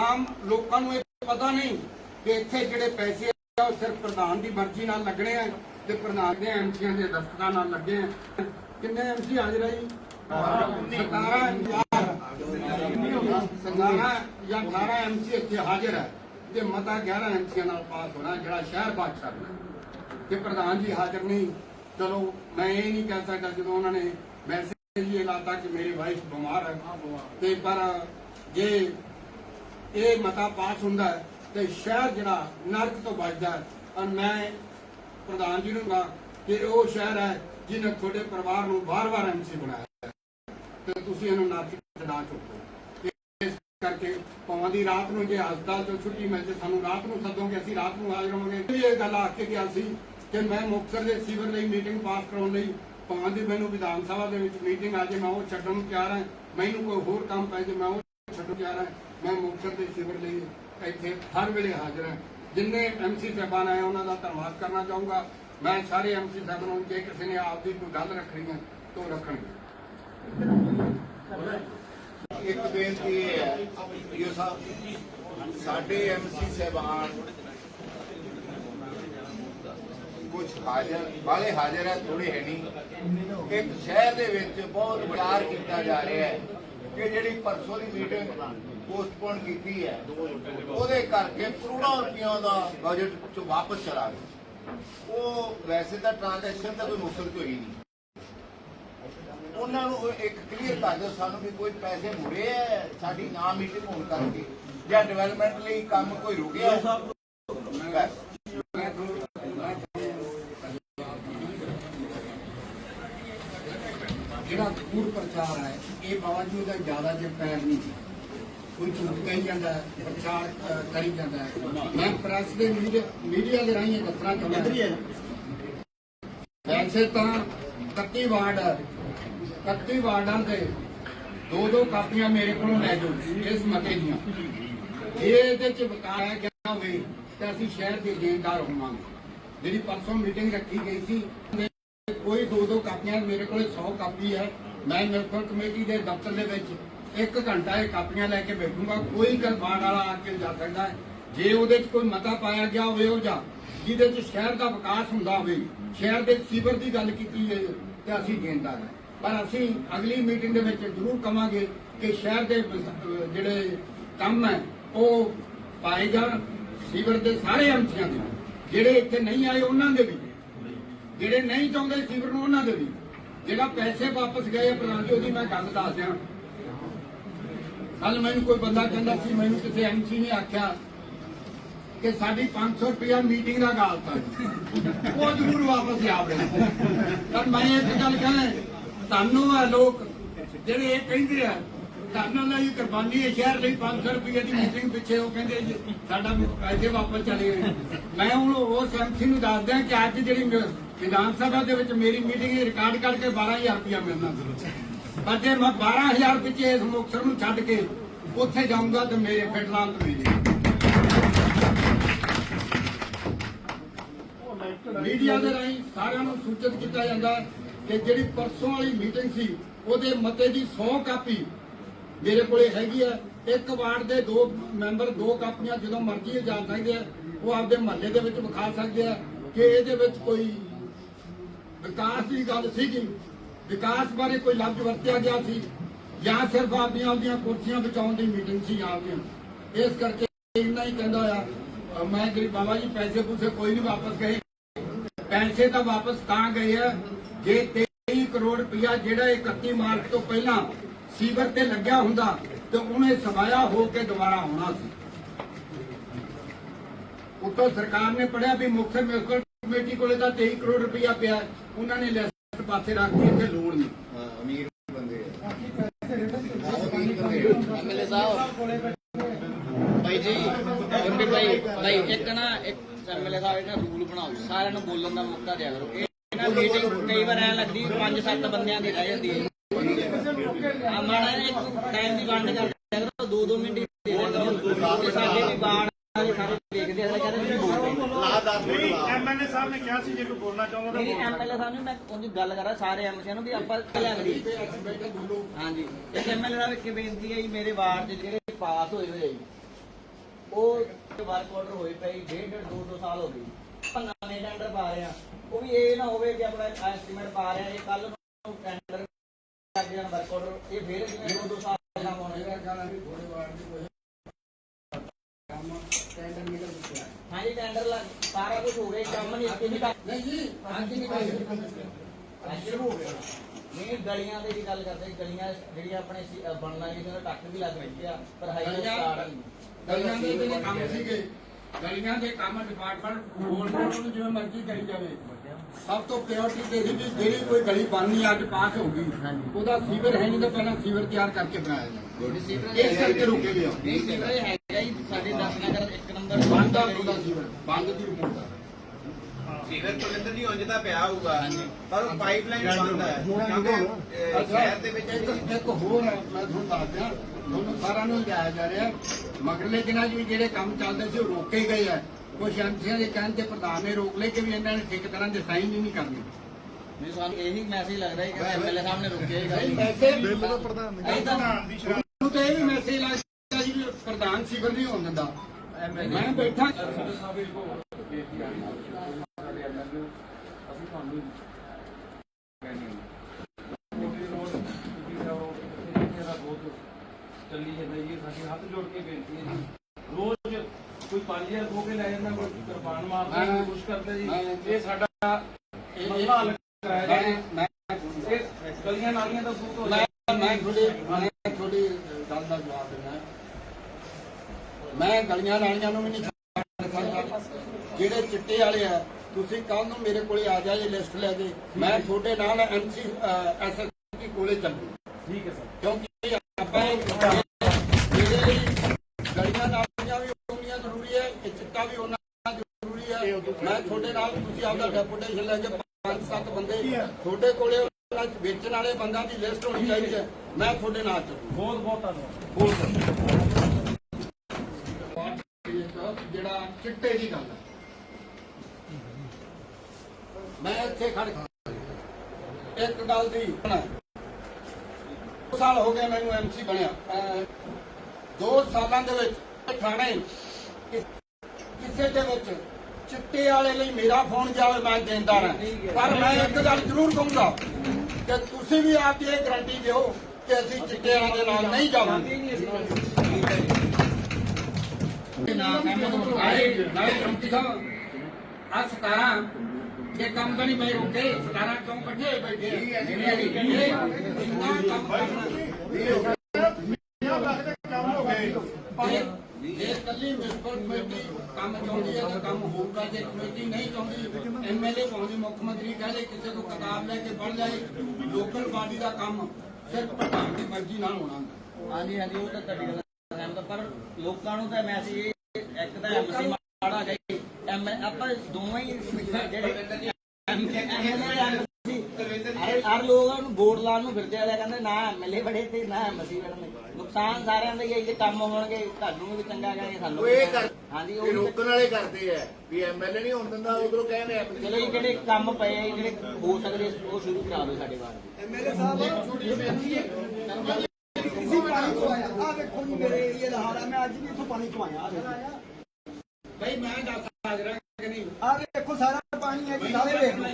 ਆਮ ਲੋਕਾਂ ਨੂੰ ਇਹ ਪਤਾ ਨਹੀਂ ਕਿ ਇੱਥੇ ਜਿਹੜੇ ਪੈਸੇ ਆ, ਉਹ ਸਿਰਫ ਪ੍ਰਧਾਨ ਦੀ ਮਰਜ਼ੀ ਨਾਲ ਲੱਗਣੇ ਆ ਤੇ ਪ੍ਰਧਾਨ ਦੇ ਐਮਸੀਆਂ ਦੇ ਦਸਤਖਤਾਂ ਨਾਲ ਲੱਗੇ ਆ। ਕਿੰਨੇ ਐਮਸੀ ਹਾਜ਼ਰ ਆ ਜੀ? 17 ਸੰਗਾਰਾ ਜਾਂ 18 ਐਮਸੀ ਇੱਥੇ ਹਾਜ਼ਰ ਹੈ ਤੇ ਮਤਾ 11 ਐਮਸੀਆਂ ਨਾਲ ਪਾਸ ਹੋਣਾ ਜਿਹੜਾ ਸ਼ਹਿਰ ਬਾਦ ਕਰਨਾ ਕਿ ਪ੍ਰਧਾਨ ਜੀ ਹਾਜ਼ਰ ਨਹੀਂ, ਚਲੋ ਮੈਂ ਇਹ ਨਹੀਂ ਕਹਿ ਸਕਦਾ ਜਦੋਂ ਉਹਨਾਂ ਨੇ ਮੈਸੇਜ ਇਹ ਲਾਤਾ ਕਿ ਮੇਰੀ ਵਾਈਫ ਬਿਮਾਰ ਹੈ ਤੇ ਪਰ ਜੇ ਇਹ ਮਤਾ ਪਾਸ ਹੁੰਦਾ ਤੇ ਸ਼ਹਿਰ ਜਿਹੜਾ ਨਰਕ ਤੋਂ ਬਚਦਾ ਔਰ ਮੈਂ ਪ੍ਰਧਾਨ ਜੀ ਨੂੰ ਕਹਾਂ ਕਿ ਉਹ ਸ਼ਹਿਰ ਹੈ ਜਿਹਨੇ ਤੁਹਾਡੇ ਪਰਿਵਾਰ ਨੂੰ ਵਾਰ-ਵਾਰ ਐਮਸੀ ਬਣਾਇਆ ਤੇ ਤੁਸੀਂ ਇਹਨੂੰ ਨਰਕ ਨਾ ਚੁੱਕੋ। ਇਸ ਕਰਕੇ ਭਾਵਾਂ ਦੀ ਰਾਤ ਨੂੰ ਜੇ ਹਸਪਤਾਲ ਤੋਂ ਛੁੱਟੀ ਮਿਲ ਜੇ, ਸਾਨੂੰ ਰਾਤ ਨੂੰ ਸੱਦੋਗੇ, ਅਸੀਂ ਰਾਤ ਨੂੰ ਹਾਜ਼ਰ ਹੋਵਾਂਗੇ। ਇਹ ਗੱਲ ਆਖ ਕੇ ਗਿਆ ਸੀ ਕਿ ਮੈਂ ਮੁਕਤਸਰ ਦੇ ਸੀਵਰ ਲਈ ਮੀਟਿੰਗ ਪਾਸ ਕਰਾਉਣ ਲਈ ਭਾਵਾਂ ਦੀ ਮੈਨੂੰ ਵਿਧਾਨ ਸਭਾ ਦੇ ਵਿੱਚ ਮੀਟਿੰਗ ਆ ਜੇ, ਮੈਂ ਉਹ ਛੱਡਣ ਨੂੰ ਤਿਆਰ ਹਾਂ। ਮੈਨੂੰ ਕੋਈ ਹੋਰ ਕੰਮ ਪੈ ਜੇ, ਮੈਂ ਉਹ ਛੱਡਣ ਤਿਆਰ ਹਾਂ। ਮੈਂ ਮੁਕਤਸਰ ਦੇ ਸੀਵਰ ਲਈ ਇੱਥੇ ਹਰ ਵੇਲੇ ਹਾਜ਼ਰ ਹਾਂ। ਜਿੰਨੇ ਐਮਸੀ ਸਾਹਿਬਾਨ ਆਏ, ਉਹਨਾਂ ਦਾ ਧੰਨਵਾਦ ਕਰਨਾ ਚਾਹੂੰਗਾ। ਮੈਂ ਸਾਰੇ ਐਮਸੀ ਸਾਹਿਬਾਨ ਨੂੰ ਜੇ ਕਿਸੇ ਨੇ ਆਪਦੀ ਕੋਈ ਗੱਲ ਰੱਖਣੀ ਹੈ, ਤਾਂ ਰੱਖਣਗੇ। ਇੱਕ ਬੇਨਤੀ ਹੈ ਯੋ ਸਾਹਿਬ, ਸਾਡੇ ਐਮਸੀ ਸਹਿਬਾਨ ਕੁਝ ਹਾਜ਼ਰ ਵਾਲੇ ਹਾਜ਼ਰ ਹੈ ਥੋੜੇ ਹੈ ਨਹੀਂ। ਇੱਕ ਸ਼ਹਿਰ ਦੇ ਵਿੱਚ ਬਹੁਤ ਵਿਚਾਰ ਕੀਤਾ ਜਾ ਰਿਹਾ ਹੈ ਕਿ ਜਿਹੜੀ ਪਰਸੋਂ ਦੀ ਮੀਟਿੰਗ ਪੋਸਟਪੋਨ ਕੀਤੀ ਹੈ। ਉਹਦੇ ਕਰਕੇ ਕਰੋੜਾਂ ਰੁਪਈਆ ਦਾ ਬਜਟ ਚ ਵਾਪਸ ਚਲਾ ਗਿਆ। ਉਹ ਵੈਸੇ ਤਾਂ ਟ੍ਰਾਂਜੈਕਸ਼ਨ ਤਾਂ ਕੋਈ ਮੁਕਸਰ ਚ ਹੋਈ ਨਹੀਂ। ਉਹਨਾਂ ਨੂੰ ਇੱਕ ਕਲੀਅਰ ਕਰ ਦਿਓ ਸਾਨੂੰ ਵੀ ਕੋਈ ਪੈਸੇ ਮੁੜੇ ਹੈ, ਸਾਡੀ ਨਾ ਮੀਟਿੰਗ ਹੋਣ ਕਰਕੇ, ਜਾਂ ਡਿਵੈਲਪਮੈਂਟ ਲਈ ਕੰਮ ਕੋਈ ਰੁਕਿਆ ਜਿਹੜਾ ਕੂੜ ਪ੍ਰਚਾਰ ਹੈ, ਇਹ ਬਾਵਜੂਦ ਦਾ ਜ਼ਿਆਦਾ ਜੇ ਪੈਰ ਨਹੀਂ ਸੀ। ਕੋਈ ਝੂਠ ਕਹੀ ਜਾਂਦਾ ਹੈ, ਪ੍ਰਚਾਰ ਕਰੀ ਜਾਂਦਾ ਹੈ। ਮੈਂ ਪ੍ਰੈਸ ਦੇ ਮੀਡੀਆ ਮੀਡੀਆ ਦੇ ਰਾਹੀਂ ਇਹ ਦੱਸਣਾ ਚਾਹੁੰਦਾ ਵੈਸੇ ਤਾਂ 31 ਵਾਰਡ 31 ਵਾਰਡਾਂ ਦੇ ਦੋ ਦੋ ਕਾਪੀਆਂ ਮੇਰੇ ਕੋਲੋਂ ਲੈ ਜਾਓ ਇਸ ਮਤੇ ਦੀਆਂ। ਇਹ ਇਹਦੇ ਚ ਬਤਾਇਆ ਗਿਆ ਹੋਵੇ ਤਾਂ ਅਸੀਂ ਸ਼ਹਿਰ ਦੇ ਦੇਣਦਾਰ ਹੋਵਾਂਗੇ। ਜਿਹੜੀ ਪਰਸੋਂ ਮੀਟਿੰਗ ਰੱਖੀ ਗਈ ਸੀ ਕੋਈ ਦੋ ਦੋ ਕਾਪੀਆਂ ਮੇਰੇ ਕੋਲੇ 100 ਕਾਪੀ ਹੈ। ਮੈਂ ਮਿਊਨਿਸਪਲ ਕਮੇਟੀ ਦੇ ਦਫ਼ਤਰ ਦੇ ਵਿੱਚ ਇੱਕ ਘੰਟਾ ਇਹ ਕਾਪੀਆਂ ਲੈ ਕੇ ਬੈਠੂੰਗਾ, ਕੋਈ ਗਲਬਾਨ ਵਾਲਾ ਆ ਕੇ ਜਾ ਸਕਦਾ ਹੈ। ਜੇ ਉਹਦੇ 'ਚ ਕੋਈ ਮਤਾ ਪਾਇਆ ਗਿਆ ਹੋਵੇ ਉਹ ਜਾਂ, ਜਿਹਦੇ 'ਚ ਸ਼ਹਿਰ ਦਾ ਵਿਕਾਸ ਹੁੰਦਾ ਹੋਵੇ, ਸ਼ਹਿਰ ਦੇ ਸੀਵਰ ਦੀ ਗੱਲ ਕੀਤੀ ਜਾਏ ਤੇ ਅਸੀਂ ਦੇਣਦਾਰ ਹਾਂ। ਪਰ ਅਸੀਂ ਅਗਲੀ ਮੀਟਿੰਗ ਦੇ ਵਿੱਚ ਜ਼ਰੂਰ ਕਵਾਂਗੇ ਕਿ ਸ਼ਹਿਰ ਦੇ ਜਿਹੜੇ ਕੰਮ ਹੈ, ਉਹ ਪਾਏ ਜਾਣ, ਸੀਵਰ ਦੇ ਸਾਰੇ ਐਮਸੀਆਂ ਦੇ। ਜਿਹੜੇ ਇੱਥੇ ਨਹੀਂ ਆਏ ਉਹਨਾਂ ਦੇ ਵੀ। ਜਿਹੜੇ ਨਹੀਂ ਚਾਹੁੰਦੇ ਸੀਵਰ ਨੂੰ ਉਹਨਾਂ ਦੇ ਵੀ। ਜਿਹੜਾ ਪੈਸੇ ਵਾਪਸ ਗਏ ਪ੍ਰਧਾਨ ਜੀ, ਉਹਦੀ ਮੈਂ ਗੱਲ ਦੱਸ ਦਿਆਂ। ਕੱਲ ਮੈਨੂੰ ਕੋਈ ਬੰਦਾ ਕਹਿੰਦਾ ਸੀ, ਮੈਨੂੰ ਕਿਸੇ ਐਮਸੀ ਨੇ ਆਖਿਆ ਕਿ ਸਾਡੀ 500 ਰੁਪਇਆ ਮੀਟਿੰਗ ਦਾ ਗਾਲਤਾ ਉਹ ਜ਼ਰੂਰ ਵਾਪਸ ਲਿਆਵੇ ਪਰ ਮੈਂ ਇੱਕ ਗੱਲ ਕਹਾਂ ਤੁਹਾਨੂੰ ਆ ਲੋਕ, ਜਿਹੜੇ ਇਹ ਕਹਿੰਦੇ ਆ ਕਰਨਲ ਲਈ ਕੁਰਬਾਨੀ ਹੈ, ਸ਼ਹਿਰ ਲਈ 500 ਰੁਪਏ ਦੀ ਮੀਟਿੰਗ ਪਿੱਛੇ ਉਹ ਕਹਿੰਦੇ ਸਾਡਾ ਪੈਸੇ ਵਾਪਸ ਚਲੇ ਗਏ। ਮੈਂ ਹੁਣ ਉਸ ਐਮਸੀ ਨੂੰ ਦੱਸ ਦਿਆਂ ਕਿ ਅੱਜ ਜਿਹੜੀ ਵਿਧਾਨ ਸਭਾ ਦੇ ਵਿੱਚ ਮੇਰੀ ਮੀਟਿੰਗ ਰਿਕਾਰਡ ਕਰਕੇ 12000 ਰੁਪਇਆ ਮਿਲਣਾ ਸੀ। ਪਰ ਜੇ ਮੈਂ 12000 ਪਿੱਛੇ ਇਸ ਮੁਕਤਸਰ ਨੂੰ ਛੱਡ ਕੇ ਉੱਥੇ ਜਾਊਂਗਾ ਤੇ ਮੇਰੇ ਫਿਟਲਾਲ ਤੋਂ ਮਿਲੇਗਾ ਮੀਡੀਆ ਦੇ ਰਾਹੀਂ ਸਾਰਿਆਂ ਨੂੰ ਸੂਚਿਤ ਕੀਤਾ ਜਾਂਦਾ ਕਿ ਜਿਹੜੀ ਪਰਸੋਂ ਵਾਲੀ ਮੀਟਿੰਗ ਸੀ, ਉਹਦੇ ਮਤੇ ਦੀ 100 ਕਾਪੀ ਮੇਰੇ ਕੋਲੇ ਹੈਗੀ ਆ ਇੱਕ ਵਾਰਡ ਦੇ ਦੋ ਮੈਂਬਰ ਦੋ ਕਾਪੀਆਂ ਜਦੋਂ ਮਰਜ਼ੀ ਜਾ ਸਕਦੇ ਆ, ਉਹ ਆਪਦੇ ਮਹੱਲੇ ਦੇ ਵਿੱਚ ਵਿਖਾ ਸਕਦੇ ਆ ਕਿ ਇਹਦੇ ਵਿੱਚ ਕੋਈ ਵਿਕਾਸ ਦੀ ਗੱਲ ਸੀਗੀ। ਵਿਕਾਸ ਬਾਰੇ ਕੋਈ ਲਫ਼ਜ਼ ਵਰਤਿਆ ਗਿਆ ਸੀ ਜਾਂ ਸਿਰਫ ਆਪਦੀਆਂ ਆਪਦੀਆਂ ਕੁਰਸੀਆਂ ਬਚਾਉਣ ਦੀ ਮੀਟਿੰਗ ਸੀ ਆਪਦੀਆਂ ਇਸ ਕਰਕੇ ਇੰਨਾ ਹੀ ਕਹਿੰਦਾ ਆ ਮੈਂ ਗਰੀਬ ਬਾਬਾ ਜੀ ਪੈਸੇ ਪੂਸੇ ਕੋਈ ਨਹੀਂ ਵਾਪਸ ਗਏ। ਪੈਸੇ ਤਾਂ ਵਾਪਸ ਤਾਂ ਗਏ ਆ, ਜੇ 23 ਕਰੋੜ ਰੁਪਇਆ ਜਿਹੜਾ 31 ਮਾਰਚ ਤੋਂ ਪਹਿਲਾਂ ਸੀਵਰ ਤੇ ਲੱਗਿਆ ਹੁੰਦਾ ਤੇ ਉਹਨੇ ਸਵਾਇਆ ਹੋ ਕੇ ਦੁਬਾਰਾ ਆਉਣਾ ਸੀ। ਉੱਤੋਂ ਸਰਕਾਰ ਨੇ ਪੜਿਆ ਵੀ ਮੁੱਖ ਮਿਊਨਿਸਪਲ ਕਮੇਟੀ ਕੋਲੇ ਤਾਂ 23 ਕਰੋੜ ਰੁਪਇਆ ਪਿਆ, ਉਹਨਾਂ ਨੇ ਪਾਸੇ ਰੱਖ ਕੇ ਇੱਥੇ ਲੋੜ ਨਹੀਂ। ਹਾਂ, ਅਮੀਰ ਬੰਦੇ ਆ। ਐਮਐਲਏ ਸਾਹਿਬ। ਭਾਈ ਜੀ ਗੁਰਪ੍ਰੀਤ ਭਾਈ ਭਾਈ ਇੱਕ ਨਾ ਇੱਕ ਐਮਐਲਏ ਸਾਹਿਬ ਇਹਨਾਂ ਰੂਲ ਬਣਾਓ। ਸਾਰਿਆਂ ਨੂੰ ਬੋਲਣ ਦਾ ਮੌਕਾ ਦਿਆ ਕਰੋ। ਇਹ ਨਾ ਮੀਟਿੰਗ ਕਈ ਵਾਰ ਐ ਲੱਗਦੀ 5-7 ਬੰਦਿਆਂ ਦੀ ਰਹਿ ਜਾਂਦੀ ਹੈ। ਮਾੜਾ ਜਿਹਾ ਇੱਕ ਟਾਈਮ ਦੀ ਵੰਡ ਕਰ ਦਿਆ ਕਰੋ ਦੋ ਦੋ ਮਿੰਟ ਹੀ ਦੇ ਸਾਡੇ ਵੀ ਬਾਣ ਸਾਹਿਬ ਨੇ ਕਿਹਾ ਸੀ ਜੇ ਕੋਈ ਬੋਲਣਾ ਚਾਹੁੰਦਾ ਤਾਂ ਬੋਲ। ਐਮਐਲਏ ਸਾਹਿਬ ਨੂੰ ਮੈਂ ਉਹਦੀ ਗੱਲ ਕਰਾਂ ਸਾਰੇ ਐਮਸੀਆਂ ਨੂੰ ਵੀ ਆਪਾਂ ਹਾਂਜੀ। ਇੱਕ ਐਮਐਲਏ ਸਾਹਿਬ ਇੱਕ ਬੇਨਤੀ ਹੈ ਜੀ ਮੇਰੇ ਵਾਰਡ 'ਚ ਜਿਹੜੇ ਪਾਸ ਹੋਏ ਹੋਏ ਆ ਜੀ ਉਹ ਵਰਕ ਆਰਡਰ ਹੋਏ ਪਏ ਜੀ, ਡੇਢ ਡੇਢ ਦੋ ਦੋ ਸਾਲ ਹੋ ਗਏ ਪੰਨਾ ਨੇ ਟੈਂਡਰ ਪਾ ਰਹੇ ਆ ਉਹ ਵੀ ਇਹ ਨਾ ਹੋਵੇ ਕਿ ਆਪਣਾ ਐਸਟੀਮੇਟ ਪਾ ਰਹੇ ਆ ਇਹ ਕੱਲ ਨੂੰ ਟੈਂਡਰ ਲੱਗ ਜਾਣ ਵਰਕ ਆਰਡਰ ਇਹ ਫੇਰ ਜਿਵੇਂ ਦੋ ਦੋ ਸਾਲ ਦਾ ਹੋਣਾ ਮੇਰਾ ਖਿਆਲ ਹੈ ਵੀ ਥੋੜੇ ਵਾਰ ਦੀ ਕੋਈ ਕੰਮ ਟੈਂਡਰ ਨਿਕਲ ਚੁੱਕਿਆ ਹੈ। ਹਾਂਜੀ ਟੈਂਡਰ ਲੱਗ ਸਾਰਾ ਕੁਝ ਹੋ ਗਿਆ ਕੰਮ ਨਹੀਂ ਇੱਥੇ ਨਹੀਂ ਕਰ ਨਹੀਂ ਜੀ ਅੱਜ ਨਹੀਂ ਕੋਈ ਸ਼ੁਰੂ ਹੋ ਗਿਆ। ਨਹੀਂ ਗਲੀਆਂ ਦੇ ਦੀ ਗੱਲ ਕਰਦੇ ਗਲੀਆਂ ਜਿਹੜੀਆਂ ਆਪਣੇ ਸੀ- ਅ, ਬਣਨਾ ਜੀ ਉਹਨਾਂ ਟੱਕ ਵੀ ਲੱਗ ਰਹੀ ਆ ਪਰ ਹਾਈ ਗਲੀਆਂ ਸਟਾਰਟ ਨਹੀਂ ਗਲੀਆਂ ਦੇ ਜਿਹੜੇ ਕੰਮ ਸੀਗੇ ਗਲੀਆਂ ਦੇ ਕੰਮ ਡਿਪਾਰਟਮੈਂਟ ਬੋਲ ਨੂੰ ਜਿਵੇਂ ਮਰਜ਼ੀ ਕਰੀ ਜਾਵੇ। ਸਭ ਤੋਂ ਪ੍ਰਾਇੋਰਟੀ ਤੇ ਸੀ ਵੀ ਜਿਹੜੀ ਕੋਈ ਗਲੀ ਬਣਨੀ ਅੱਜ ਪਾਸ ਹੋ ਗਈ ਉਹਦਾ ਸੀਵਰ ਹੈ ਨਹੀਂ ਤਾਂ ਪਹਿਲਾਂ ਸੀਵਰ ਤਿਆਰ ਕਰਕੇ ਬਣਾਇਆ ਜਾਵੇ। ਇਸ ਕਰਕੇ ਰੁਕੇ ਲਿਆ ਨਹੀਂ ਸੀਵਰੇਜ ਹੈਗਾ ਹੀ ਸਾਡੇ 10 ਨਗਰ ਇੱਕ ਨੰਬਰ ਬੰਦ ਆ ਉਹਦਾ ਸੀਵਰ ਬੰਦ ਦੀ ਰਿਪੋਰਟ ਆ ਸੀਵਰ ਕੁਲਿੰਦਰ ਜੀ ਉਂਝ ਤਾਂ ਪਿਆ ਹੋਊਗਾ ਪਰ ਉਹ ਪਾਈਪਲਾਈਨ ਬੰਦ ਹੈ ਕਿਉਂਕਿ ਅਹ, ਸ਼ਹਿਰ ਦੇ ਵਿੱਚ ਇੱਕ ਇੱਕ ਹੋਰ ਹੈ, ਮੈਂ ਤੁਹਾਨੂੰ ਦੱਸ ਦਿਆਂ ਤੁਹਾਨੂੰ ਸਾਰਿਆਂ ਨੂੰ ਜਾਇਆ ਜਾ ਰਿਹਾ ਮਗਰਲੇ ਦਿਨਾਂ 'ਚ ਵੀ ਜਿਹੜੇ ਕੰਮ ਚੱਲਦੇ ਸੀ ਉਹ ਰੋਕੇ ਗਏ ਆ ਕੁਝ ਐਮਸੀਆਂ ਦੇ ਕਹਿਣ ਤੇ ਪ੍ਰਧਾਨ ਨੇ ਰੋਕ ਲਏ ਕਿ ਵੀ ਇਹਨਾਂ ਨੇ ਠੇਕੇਦਾਰਾਂ ਦੇ ਸਾਈਨ ਹੀ ਨਹੀਂ ਕਰਨੇ ਨਹੀਂ ਸਾਨੂੰ ਇਹੀ ਮੈਸੇਜ ਲੱਗਦਾ ਹੈ ਕਿ ਐਮਐਲਏ ਸਾਹਿਬ ਨੇ ਰੁਕਿਆ ਨਹੀਂ ਹੀ ਵੈਸੇ ਬਿੱਲ ਦਾ ਪ੍ਰਧਾਨ ਨਹੀਂ ਤਾਂ ਪ੍ਰਧਾਨ ਦੀ ਸ਼ਰਾਬ ਨੂੰ ਤਾਂ ਇਹ ਵੀ ਮੈਸੇਜ ਲੱਗਦਾ ਜੀ ਪ੍ਰਧਾਨ ਸੀਵਰ ਨਹੀਂ ਹੋਣ ਦਿੰਦਾ। ਮੈਂ ਬੈਠਾ। ਚੱਲੀ ਜਾਂਦਾ ਜੀ ਸਾਡੇ ਹੱਥ ਜੋੜ ਕੇ ਬੇਨਤੀ ਹੈ ਜੀ ਰੋਜ਼ ਕੋਈ 5000 ਖੋ ਕੇ ਲੈ ਜਾਂਦਾ ਕੋਈ ਕੁਰਬਾਨ ਮਾਰਦਾ ਕੋਈ ਕੁਛ ਕਰਦਾ ਜੀ। ਇਹ ਸਾਡਾ ਇਹ- ਮਸਲਾ ਹੱਲ ਕਰਾਇਆ ਜਾਏ। ਗਲੀਆਂ ਨਾਲੀਆਂ ਦਾ ਸੂਤ ਹੋ ਜਾਏ ਮੈਂ ਥੋੜੀ ਦਾ ਜਵਾਬ ਦੇਣਾ ਮੈਂ ਗਲੀਆਂ ਨਾਲੀਆਂ ਨੂੰ ਵੀ ਨਹੀਂ ਛੱਡ ਸਕਦਾ ਜਿਹੜੇ ਚਿੱਟੇ ਵਾਲੇ ਆ ਤੁਸੀਂ ਕੱਲ ਨੂੰ ਮੇਰੇ ਕੋਲੇ ਆ ਜਾਏ ਲਿਸਟ ਲੈ ਕੇ। ਮੈਂ ਤੁਹਾਡੇ ਨਾਲ ਐਮਸੀ ਐਸਐਸਪੀ ਕੋਲੇ ਚੱਲੂ। ਠੀਕ ਹੈ ਸਰ। ਕਿਉਂਕਿ ਆਪਾਂ ਜਿਹੜੇ ਗਲੀਆਂ ਨਾਲੀਆਂ ਵੀ ਹੋਣੀਆਂ ਜ਼ਰੂਰੀ ਹੈ ਇਹ ਚਿੱਟਾ ਵੀ ਹੋਣਾ ਜ਼ਰੂਰੀ ਹੈ। ਮੈਂ ਤੁਹਾਡੇ ਨਾਲ ਤੁਸੀਂ ਆਪਦਾ ਡੈਪੂਟੇਸ਼ਨ ਲੈ ਕੇ ਪੰਜ ਸੱਤ ਬੰਦੇ ਤੁਹਾਡੇ ਕੋਲੇ 'ਚ ਵੇਚਣ ਵਾਲੇ ਬੰਦਾਂ ਦੀ ਲਿਸਟ ਹੋਣੀ ਚਾਹੀਦੀ ਹੈ। ਮੈਂ ਤੁਹਾਡੇ ਨਾਲ ਚੱਲੂ ਬਹੁਤ ਬਹੁਤ ਧੰਨਵਾਦ। ਜਿਹੜਾ ਚਿੱਟੇ ਦੀ ਗੱਲ ਹੈ। ਮੈਂ ਇੱਥੇ ਖੜ ਇੱਕ ਗੱਲ ਦੀ ਦੋ ਸਾਲ ਹੋ ਗਏ ਮੈਨੂੰ ਐਮਸੀ ਬਣਿਆ। ਅਹ ਦੋ ਸਾਲਾਂ ਦੇ ਵਿੱਚ ਥਾਣੇ ਕਿਸ- ਦੇ ਵਿੱਚ ਚਿੱਟੇ ਵਾਲੇ ਲਈ ਮੇਰਾ ਫੋਨ ਜਾਵੇ ਮੈਂ ਦੇਣਦਾਰ ਹਾਂ ਪਰ ਮੈਂ ਇੱਕ ਗੱਲ ਜ਼ਰੂਰ ਕਹੂੰਗਾ। ਕਿ ਤੁਸੀਂ ਵੀ ਆਪ ਇਹ ਗਰੰਟੀ ਦਿਓ ਕਿ ਅਸੀਂ ਚਿੱਟੇ ਵਾਲਿਆਂ ਦੇ ਨਾਲ ਨਹੀਂ ਜਾਵਾਂਗੇ। ਆ ਸਤਾਰਾਂ ਇਹ ਕੰਮ ਤਾਂ ਨਹੀਂ ਮੈਂ ਰੋਕੇ ਸਤਾਰਾਂ ਕਿਉਂ ਇਕੱਠੇ ਹੋਏ ਬੈਠੇ ਆ? ਇਹ ਇੰਨਾ ਕੰਮ ਕਰਨਾ। ਕੰਮ ਹੋ ਗਏ ਇਹ ਜੇ ਕੱਲੀ ਮਿਊਨਿਸਪਲ ਕਮੇਟੀ ਕੰਮ ਚਾਹੁੰਦੀ ਹੈ ਤਾਂ ਕੰਮ ਹੋਊਗਾ ਜੇ ਕਮੇਟੀ ਨਹੀਂ ਚਾਹੁੰਦੀ ਐਮਐਲਏ ਭਾਵੇਂ ਮੁੱਖ ਮੰਤਰੀ ਕਹੇ ਕਿਸੇ ਤੋਂ ਕਿਤਾਬ ਲੈ ਕੇ ਪੜ੍ਹ ਜਾਏ ਲੋਕਲ ਬਾਡੀ ਦਾ ਕੰਮ ਸਿਰਫ ਪ੍ਰਧਾਨ ਦੀ ਮਰਜ਼ੀ ਨਾਲ ਹੋਣਾ ਹਾਂਜੀ ਹਾਂਜੀ ਉਹ ਤਾਂ ਤੁਹਾਡੀ ਗੱਲ ਸਹਿਮਤ ਪਰ ਲੋਕਾਂ ਨੂੰ ਤਾਂ ਮੈਸੇਜ ਇੱਕ ਤਾਂ ਐਮਸੀ ਮਾੜਾ ਗਈ ਐਮ ਆਪਾਂ ਦੋਵੇਂ ਹੀ ਜਿਹੜੇ ਐਮਸੀ ਹਰ ਹਰ ਲੋਕ ਨੂੰ ਵੋਟ ਲਾਉਣ ਨੂੰ ਫਿਰਦੇ ਆ ਕਹਿੰਦੇ ਨਾ ਐਮਐਲਏ ਬੜੇ ਤੇ ਨਾ ਐਮਸੀ ਬਣੇ ਨੁਕਸਾਨ ਸਾਰਿਆਂ ਦਾ ਹੀ ਹੈ ਜੇ ਕੰਮ ਹੋਣਗੇ ਤੁਹਾਨੂੰ ਵੀ ਚੰਗਾ ਕਰਾਂਗੇ ਸਾਨੂੰ ਉਹ ਇਹ ਕਰ ਹਾਂਜੀ ਇਹ ਉਹ ਵੀ ਰੋਕਣ ਵਾਲੇ ਕਰਦੇ ਆ ਵੀ ਐਮਐਲਏ ਨਹੀਂ ਹੋਣ ਦਿੰਦਾ ਉਧਰੋਂ ਕਹਿੰਦੇ ਆ ਚਲੋ ਜੀ ਜਿਹੜੇ ਕੰਮ ਪਏ ਆ ਜੀ, ਜਿਹੜੇ ਹੋ ਸਕਦੇ ਉਹ ਸ਼ੁਰੂ ਕਰਾ ਦਿਓ ਸਾਡੇ ਬਾਅਦ ਐਮਐਲਏ ਸਾਹਿਬ ਇਸੇ ਪਾਣੀ ਤੋਂ ਆਇਆ ਆ ਵੇਖੋ ਜੀ ਮੇਰੇ ਏਰੀਆ ਦਾ ਹਾਲ ਹੈ। ਮੈਂ ਅੱਜ ਵੀ ਇੱਥੋਂ ਪਾਣੀ ਤੋਂ ਆਇਆ ਆ ਵੇਖੋ ਭਾਈ ਮੈਂ ਦੱਸ ਹਾਜ਼ਰ ਕਿ ਨਹੀਂ? ਆ ਵੇਖੋ ਸਾਰਾ ਪਾਣੀ ਹੈ ਜੀ ਸਾਰੇ ਵੇਖ ਲਓ।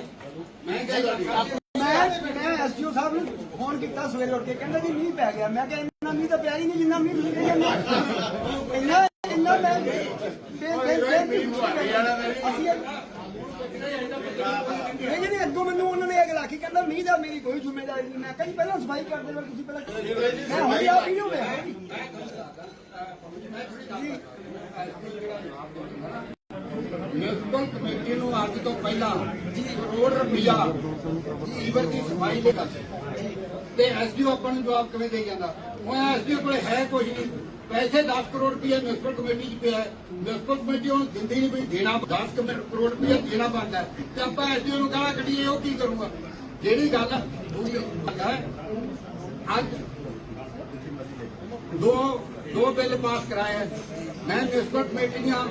ਮੈਂ ਮੈਂ ਐਸਡੀਓ ਸਾਹਿਬ ਨੂੰ ਫੋਨ ਕੀਤਾ ਸਵੇਰੇ ਉੱਠ ਕੇ ਕਹਿੰਦਾ ਜੀ ਮੀਂਹ ਪੈ ਗਿਆ। ਮੈਂ ਕਿਹਾ ਇੰਨਾ ਮੀਂਹ ਤਾਂ ਪਿਆ ਹੀ ਨਹੀਂ ਜਿੰਨਾ ਮੀਂਹ ਤੁਸੀਂ ਕਹਿੰਦੇ ਇੰਨਾ ਇੰਨਾ ਮੈਂ ਬੇ ਬੇ ਬੇ ਅਸੀਂ ਨਹੀਂ ਨਹੀਂ ਅੱਗੋਂ ਮੈਨੂੰ ਉਹਨਾਂ ਨੇ ਇਹ ਗੱਲ ਆਖੀ ਕਹਿੰਦਾ ਮੀਂਹ ਦਾ ਮੇਰੀ ਕੋਈ ਜ਼ਿੰਮੇਵਾਰੀ ਨਹੀਂ। ਮੈਂ ਕਹਿੰਦਾ ਪਹਿਲਾਂ ਸਫ਼ਾਈ ਕਰਦੇ ਫਿਰ ਤੁਸੀਂ ਪਹਿਲਾਂ ਮੈਂ ਹੁਣ ਆਪ ਹੀ ਹੋ ਗਿਆ ਮਿਊਨਿਸਪਲ ਕਮੇਟੀ ਨੂੰ ਅੱਜ ਤੋਂ ਪਹਿਲਾਂ ਕਰੋੜ ਰੁਪਇਆ ਸੀਵਰ ਦੀ ਸਫ਼ਾਈ ਦੇ ਕਰ ਤੇ ਐਸਡੀਓ ਆਪਾਂ ਨੂੰ ਜਵਾਬ ਕਿਵੇਂ ਦੇ ਜਾਂਦਾ? ਉਹ ਐਸਡੀਓ ਕੋਲੇ ਹੈ ਕੁਝ ਨਹੀਂ। ਪੈਸੇ 10 ਕਰੋੜ ਰੁਪਇਆ ਮਿਊਨਿਸਪਲ ਕਮੇਟੀ 'ਚ ਪਿਆ ਹੈ। ਮਿਊਨਿਸਪਲ ਕਮੇਟੀ ਉਹਨੂੰ ਦਿੰਦੀ ਨਹੀਂ ਵੀ ਦੇਣਾ 10 ਕਰੋੜ ਰੁਪਇਆ ਦੇਣਾ ਬਣਦਾ ਤੇ ਆਪਾਂ ਐਸਡੀਓ ਨੂੰ ਕਹਾਂ ਕੱਢੀਏ, ਉਹ ਕੀ ਕਰੂਗਾ? ਜਿਹੜੀ ਗੱਲ ਅੱਜ ਦੋ ਦੋ ਬਿੱਲ ਪਾਸ ਕਰਾਇਆ ਮੈਂ ਮਿਊਨਿਸਪਲ ਕਮੇਟੀ ਦੀਆਂ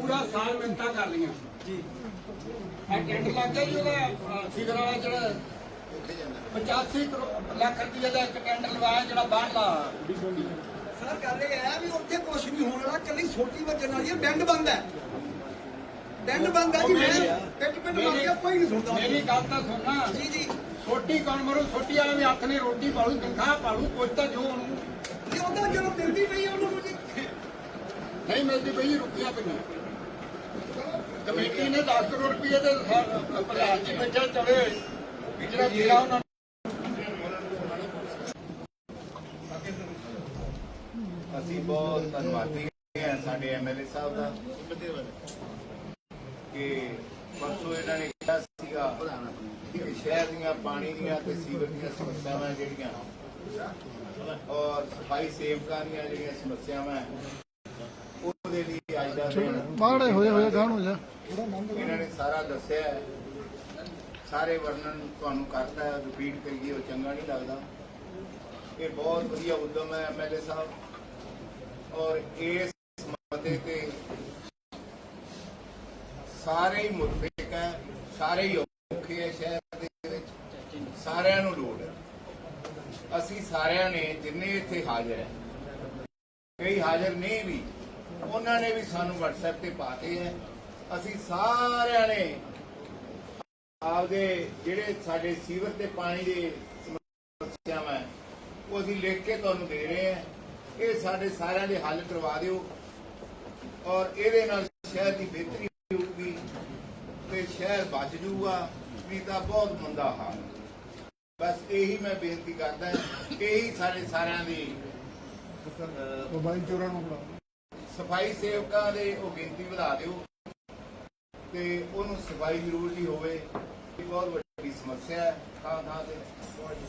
ਪੂਰਾ ਸਾਲ ਮਿਹਨਤਾਂ ਕਰ ਲਈਆਂ। ਜੀ। ਆ ਟੈਂਟ ਲੱਗ ਗਿਆ ਜੀ ਉਹਦਾ ਫਿਗਰ ਵਾਲਾ ਜਿਹੜਾ 85 ਕਰੋ- ਲੱਖ ਰੁਪਏ ਦਾ ਇੱਕ ਟੈਂਟ ਲਵਾਇਆ ਜਿਹੜਾ ਬਾਹਰਲਾ। ਸਰ ਗੱਲ ਇਹ ਹੈ ਵੀ ਉੱਥੇ ਕੁਝ ਨਹੀਂ ਹੋਣ ਵਾਲਾ ਕੱਲੀ ਛੋਟੀ ਵੱਜਣ ਵਾਲੀ ਹੈ ਬੈਂਡ ਬੰਦ ਹੈ। ਬੈਂਡ ਬੰਦ ਹੈ ਜੀ ਮੈਂ ਪਿੱਟ ਪਿੱਟ ਮਾਰ ਕੇ ਕੋਈ ਨਹੀਂ ਸੁਣਦਾ। ਮੇਰੀ ਗੱਲ ਤਾਂ ਸੁਣਨਾ ਜੀ ਜੀ। ਛੋਟੀ ਕੌਣ ਮਰੋ? ਛੋਟੀ ਵਾਲਾ ਵੀ ਹੱਥ ਨੇ ਰੋਟੀ ਪਾਲੂ ਤਨਖਾਹ ਪਾਲੂ ਕੁਝ ਤਾਂ ਜੋ ਉਹਨੂੰ ਜੀ ਉਹਦਾ ਜਦੋਂ ਮਿਲਦੀ ਪਈ ਉਹਨੂੰ ਨਹੀਂ ਮਿਲਦੀ ਪਈ ਰੁਪਈਆ ਪਈਆਂ। ਕਮੇਟੀ ਨੇ 10 ਕਰੋੜ ਰੁਪਏ ਦੇ ਪ੍ਰਧਾਨ ਜੀ ਬੈਠੇ ਚੜੇ ਹੋਏ। ਜਿਹੜਾ ਉਹਨਾਂ ਅਸੀਂ ਬਹੁਤ ਧੰਨਵਾਦੀ ਹਾਂ ਸਾਡੇ ਐਮਐਲਏ ਸਾਹਿਬ ਦਾ ਕਿ ਪਰਸੋਂ ਇਹਨਾਂ ਨੇ ਕਿਹਾ ਸੀਗਾ ਕਿ ਸ਼ਹਿਰ ਦੀਆਂ ਪਾਣੀ ਦੀਆਂ ਤੇ ਸੀਵਰ ਦੀਆਂ ਸਮੱਸਿਆਵਾਂ ਜਿਹੜੀਆਂ ਔਰ ਸਫ਼ਾਈ ਸੇਵਕਾਂ ਦੀਆਂ ਜਿਹੜੀਆਂ ਸਮੱਸਿਆਵਾਂ ਦਾ ਹੋਏ ਹੋਏ ਗਾਣ ਹੋ ਜਾ। ਇਹਨਾਂ ਨੇ ਸਾਰਾ ਦੱਸਿਆ ਹੈ। ਸਾਰੇ ਵਰਣਨ ਤੁਹਾਨੂੰ ਕਰਤਾ ਹੈ ਰਿਪੀਟ ਕਰੀਏ, ਉਹ ਚੰਗਾ ਨਹੀਂ ਲੱਗਦਾ। ਇਹ ਬਹੁਤ ਵਧੀਆ ਉਦਮ ਹੈ ਐਮਐਲਏ ਸਾਹਿਬ। ਔਰ ਇਸ ਮਤੇ ਤੇ ਸਾਰੇ ਹੀ ਮੁਤਫਿਕ ਹੈ, ਸਾਰੇ ਹੀ ਔਖੇ ਹੈ ਸ਼ਹਿਰ ਦੇ ਵਿੱਚ। ਸਾਰਿਆਂ ਨੂੰ ਲੋੜ ਹੈ। ਅਸੀਂ ਸਾਰਿਆਂ ਨੇ ਜਿੰਨੇ ਇੱਥੇ ਹਾਜ਼ਰ ਹੈ, ਕਈ ਹਾਜ਼ਰ ਨਹੀਂ ਵੀ। ਉਹਨਾਂ ਨੇ ਵੀ ਸਾਨੂੰ WhatsApp ਤੇ ਪਾਤੇ ਹੈ। ਅਸੀਂ ਸਾਰਿਆਂ ਨੇ ਆਪਦੇ ਜਿਹੜੇ ਸਾਡੇ ਸੀਵਰ ਤੇ ਪਾਣੀ ਦੇ ਸਮੱਸਿਆਵਾਂ ਉਹ ਅਸੀਂ ਲਿਖ ਕੇ ਤੁਹਾਨੂੰ ਦੇ ਰਹੇ ਹਾਂ। ਇਹ ਸਾਡੇ ਸਾਰਿਆਂ ਦੇ ਹੱਲ ਕਰਵਾ ਦਿਓ ਔਰ ਇਹਦੇ ਨਾਲ ਸ਼ਹਿਰ ਦੀ ਬਿਹਤਰੀ ਹੋਊਗੀ ਤੇ ਸ਼ਹਿਰ ਬਚ ਜਾਊਗਾ, ਵੀ ਤਾਂ ਬਹੁਤ ਮੰਦਾ ਹਾਲ। ਬਸ ਇਹੀ ਮੈਂ ਬੇਨਤੀ ਕਰਦਾ ਇਹੀ ਸਾਡੇ ਸਾਰਿਆਂ ਦੀ ਮੋਬਾਈਲ ਚੋਰਾਂ ਨੂੰ ਬੁਲਾ ਸਫ਼ਾਈ ਸੇਵਕਾਂ ਦੇ ਉਹ ਗਿਣਤੀ ਵਧਾ ਦਿਓ ਤੇ ਉਹਨੂੰ ਸਫ਼ਾਈ ਜ਼ਰੂਰ ਦੀ ਹੋਵੇ। ਇਹ ਬਹੁਤ ਵੱਡੀ ਸਮੱਸਿਆ ਹੈ। ਥਾਂ ਥਾਂ ਤੇ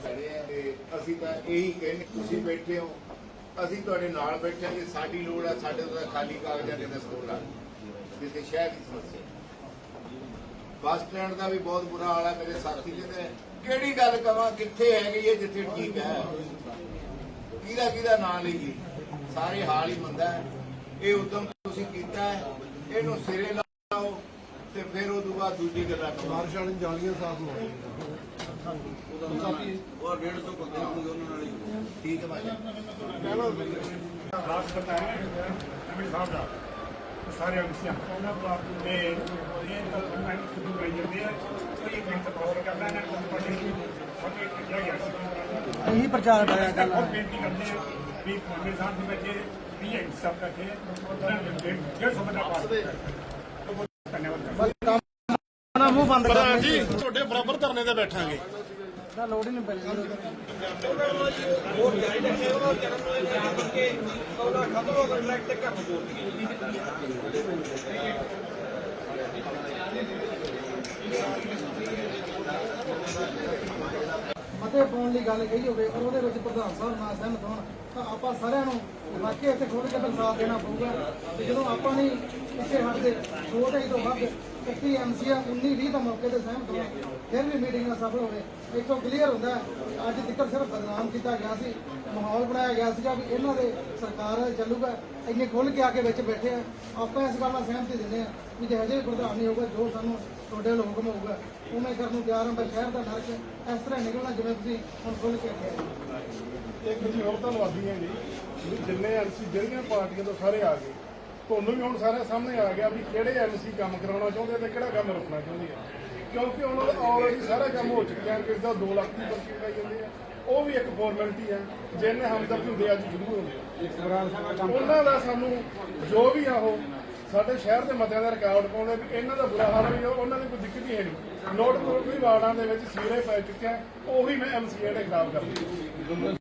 ਖੜੇ ਆ ਤੇ ਅਸੀਂ ਤਾਂ ਇਹੀ ਕਹਿੰਦੇ, ਤੁਸੀਂ ਬੈਠੇ ਹੋ, ਅਸੀਂ ਤੁਹਾਡੇ ਨਾਲ ਬੈਠੇ ਸਾਡੀ ਲੋੜ ਹੈ, ਸਾਡੇ ਤੋਂ ਖਾਲੀ ਕਾਗਜ਼ਾਂ ਦੇ ਦਸਤਖਤ ਲਾ ਜਿੱਥੇ ਸ਼ਹਿਰ ਦੀ ਸਮੱਸਿਆ ਬੱਸ ਸਟੈਂਡ ਦਾ ਵੀ ਬਹੁਤ ਬੁਰਾ ਹਾਲ ਹੈ ਮੇਰੇ ਸਾਥੀ ਕਹਿੰਦੇ, ਕਿਹੜੀ ਗੱਲ ਕਵਾਂ, ਕਿੱਥੇ ਹੈਗੀ ਹੈ ਜਿੱਥੇ ਠੀਕ ਹੈ। ਕਿਹਦਾ ਕਿਹਦਾ ਨਾਂ ਲਈਏ। ਸਾਰੇ ਹਾਲ ਹੀ ਮੰਦਾ ਹੈ। ਇਹ ਉਦਮ ਤੁਸੀਂ ਕੀਤਾ ਹੈ ਇਹਨੂੰ ਸਿਰੇ ਲਾਓ ਤੇ ਫਿਰ ਉਹ ਬਾਅਦ ਦੂਜੀ ਗੱਲਾਂ ਕਰੋ। ਬਾਰਿਸ਼ ਵਾਲੀ ਜਾਲੀਆਂ ਸਾਫ਼ ਲੋ ਠੀਕ ਹੈ ਭਾਈ ਲਾਸਟ ਬਤਾਇਆ ਅਮੀਰ ਸਾਹਿਬ ਦਾ ਸਾਰੇ ਅਮਸੀਆਂ ਤੇ ਇਹ ਤਾਂ ਮੈਂ ਸ਼ੁਰੂ ਕਰ ਜਾਂਦੇ ਆ ਕੋਈ ਮਿੰਟ ਪਾਸ ਕਰਨਾ। ਨਾ ਕੋਈ ਪੜ੍ਹੇ ਬਾਕੀ ਕਿਹਾ ਗਿਆ ਸੀ ਇਹੀ ਪ੍ਰਚਾਰ ਕਰਿਆ ਤਾਂ ਬਹੁਤ ਬੇਨਤੀ ਕਰਦੇ ਆ ਵੀ ਅਮੀਰ ਸਾਹਿਬ ਦੇ ਬੱਚੇ ਵੀ ਹੈ ਸਭ ਦਾ ਕੇ ਉਹਨਾਂ ਨੇ ਡੇਢ ਸੌ ਬੰਦਾ ਪਾਸ ਬਹੁਤ ਧੰਨਵਾਦ ਨਾ ਮੂੰਹ ਬੰਦ ਪ੍ਰਧਾਨ ਜੀ ਤੁਹਾਡੇ ਬਰਾਬਰ ਧਰਨੇ ਤੇ ਬੈਠਾਂਗੇ। ਦਾ ਲੋੜ ਹੀ ਨਹੀਂ ਪੈਣੀ। ਮਤੇ ਪਾਉਣ ਦੀ ਗੱਲ ਕਹੀ ਹੋਵੇ ਔਰ ਉਹਦੇ ਵਿੱਚ ਪ੍ਰਧਾਨ ਸਾਹਿਬ ਨਾ ਸਹਿਮਤ ਹੋਣ, ਤਾਂ ਆਪਾਂ ਸਾਰਿਆਂ ਨੂੰ ਵਾਕਈ ਇੱਥੇ ਖੋਲ ਕੇ ਸਾਥ ਦੇਣਾ ਪਊਗਾ। ਤੇ ਜਦੋਂ ਆਪਾਂ ਨਹੀਂ ਪਿੱਛੇ ਹਟਦੇ, ਦੋ ਢਾਈ ਤੋਂ ਵੱਧ 31 ਐਮਸੀਆ 19 20 ਤਾਂ ਮੌਕੇ ਤੇ ਸਹਿਮਤ ਹੋਣ, ਫਿਰ ਵੀ ਮੀਟਿੰਗ ਨਾਲ ਸਫਲ ਹੋਵੇ। ਇੱਥੋਂ ਕਲੀਅਰ ਹੁੰਦਾ ਅੱਜ ਤੱਕ ਸਿਰਫ ਬਦਨਾਮ ਕੀਤਾ ਗਿਆ ਸੀ, ਮਾਹੌਲ ਬਣਾਇਆ ਗਿਆ ਸੀਗਾ ਵੀ ਇਹਨਾਂ ਦੇ ਸਰਕਾਰ ਚੱਲੂਗਾ, ਇੰਨੇ ਖੁੱਲ ਕੇ ਆ ਕੇ ਵਿੱਚ ਬੈਠੇ ਆ। ਆਪਾਂ ਇਸ ਗੱਲ ਨਾਲ ਸਹਿਮਤੀ ਦਿੰਦੇ ਆ ਵੀ ਜਿਹੋ ਜਿਹੇ ਵੀ ਪ੍ਰਧਾਨ ਨਹੀਂ ਹੋਊਗਾ, ਜੋ ਸਾਨੂੰ ਤੁਹਾਡੇ ਵੱਲੋਂ ਹੁਕਮ ਹੋਊਗਾ ਉਵੇਂ ਕਰਨ ਨੂੰ ਤਿਆਰ ਹਾਂ ਪਰ ਸ਼ਹਿਰ ਦਾ ਨਰਕ ਇਸ ਤਰ੍ਹਾਂ ਨਿਕਲਣਾ ਜਿਵੇਂ ਤੁਸੀਂ ਹੁਣ ਖੁੱਲ ਕੇ ਆਖਿਆ। ਇੱਕ ਜੀ ਹੋਰ ਧੰਨਵਾਦੀ ਹਾਂ ਜੀ ਜਿੰਨੇ ਐਮਸੀ ਜਿਹੜੀਆਂ ਪਾਰਟੀਆਂ ਤੋਂ ਸਾਰੇ ਆ ਗਏ, ਤੁਹਾਨੂੰ ਵੀ ਹੁਣ ਸਾਰੇ ਸਾਹਮਣੇ ਆ ਗਿਆ ਵੀ ਕਿਹੜੇ ਐਮਸੀ ਕੰਮ ਕਰਾਉਣਾ ਚਾਹੁੰਦੇ ਤੇ ਕਿਹੜਾ ਕੰਮ ਰੁਕਣਾ ਚਾਹੁੰਦੇ ਆ। ਕਿਉਂਕਿ ਉਹਨਾਂ ਦਾ ਆਲਰੇਡੀ ਸਾਰਾ ਕੰਮ ਹੋ ਚੁੱਕਿਆ ਕਿਸੇ ਦਾ 2 ਲੱਖ ਦੀ ਪਰਚੀ ਕਰਾਈ ਜਾਂਦੀ ਆ ਉਹ ਵੀ ਇੱਕ ਫਾਰਮੈਲਿਟੀ ਹੈ, ਜਿਹਨੇ ਹਮਦਰਦ ਹੁੰਦੇ ਅੱਜ ਜ਼ਰੂਰ ਹੁੰਦੇ ਉਹਨਾਂ ਦਾ ਸਾਨੂੰ ਜੋ ਵੀ ਆ ਉਹ, ਸਾਡੇ ਸ਼ਹਿਰ ਦੇ ਮਤਿਆਂ ਦਾ ਰਿਕਾਰਡ ਪਾਉਂਦੇ ਵੀ ਇਹਨਾਂ ਦਾ ਬੁਰਾ ਹਾਲ ਵੀ ਉਹਨਾਂ ਦੀ ਕੋਈ ਦਿੱਕਤ ਹੀ ਹੈ ਨਹੀਂ। ਨੋਟ ਵੀ ਵਾਰਡਾਂ ਦੇ ਵਿੱਚ ਸੀਵਰੇਜ ਪੈ ਚੁੱਕਿਆ ਉਹੀ ਮੈਂ ਐਮਸੀਏ ਨੇ ਖਰਾਬ ਕਰ ਦਿੱਤੀ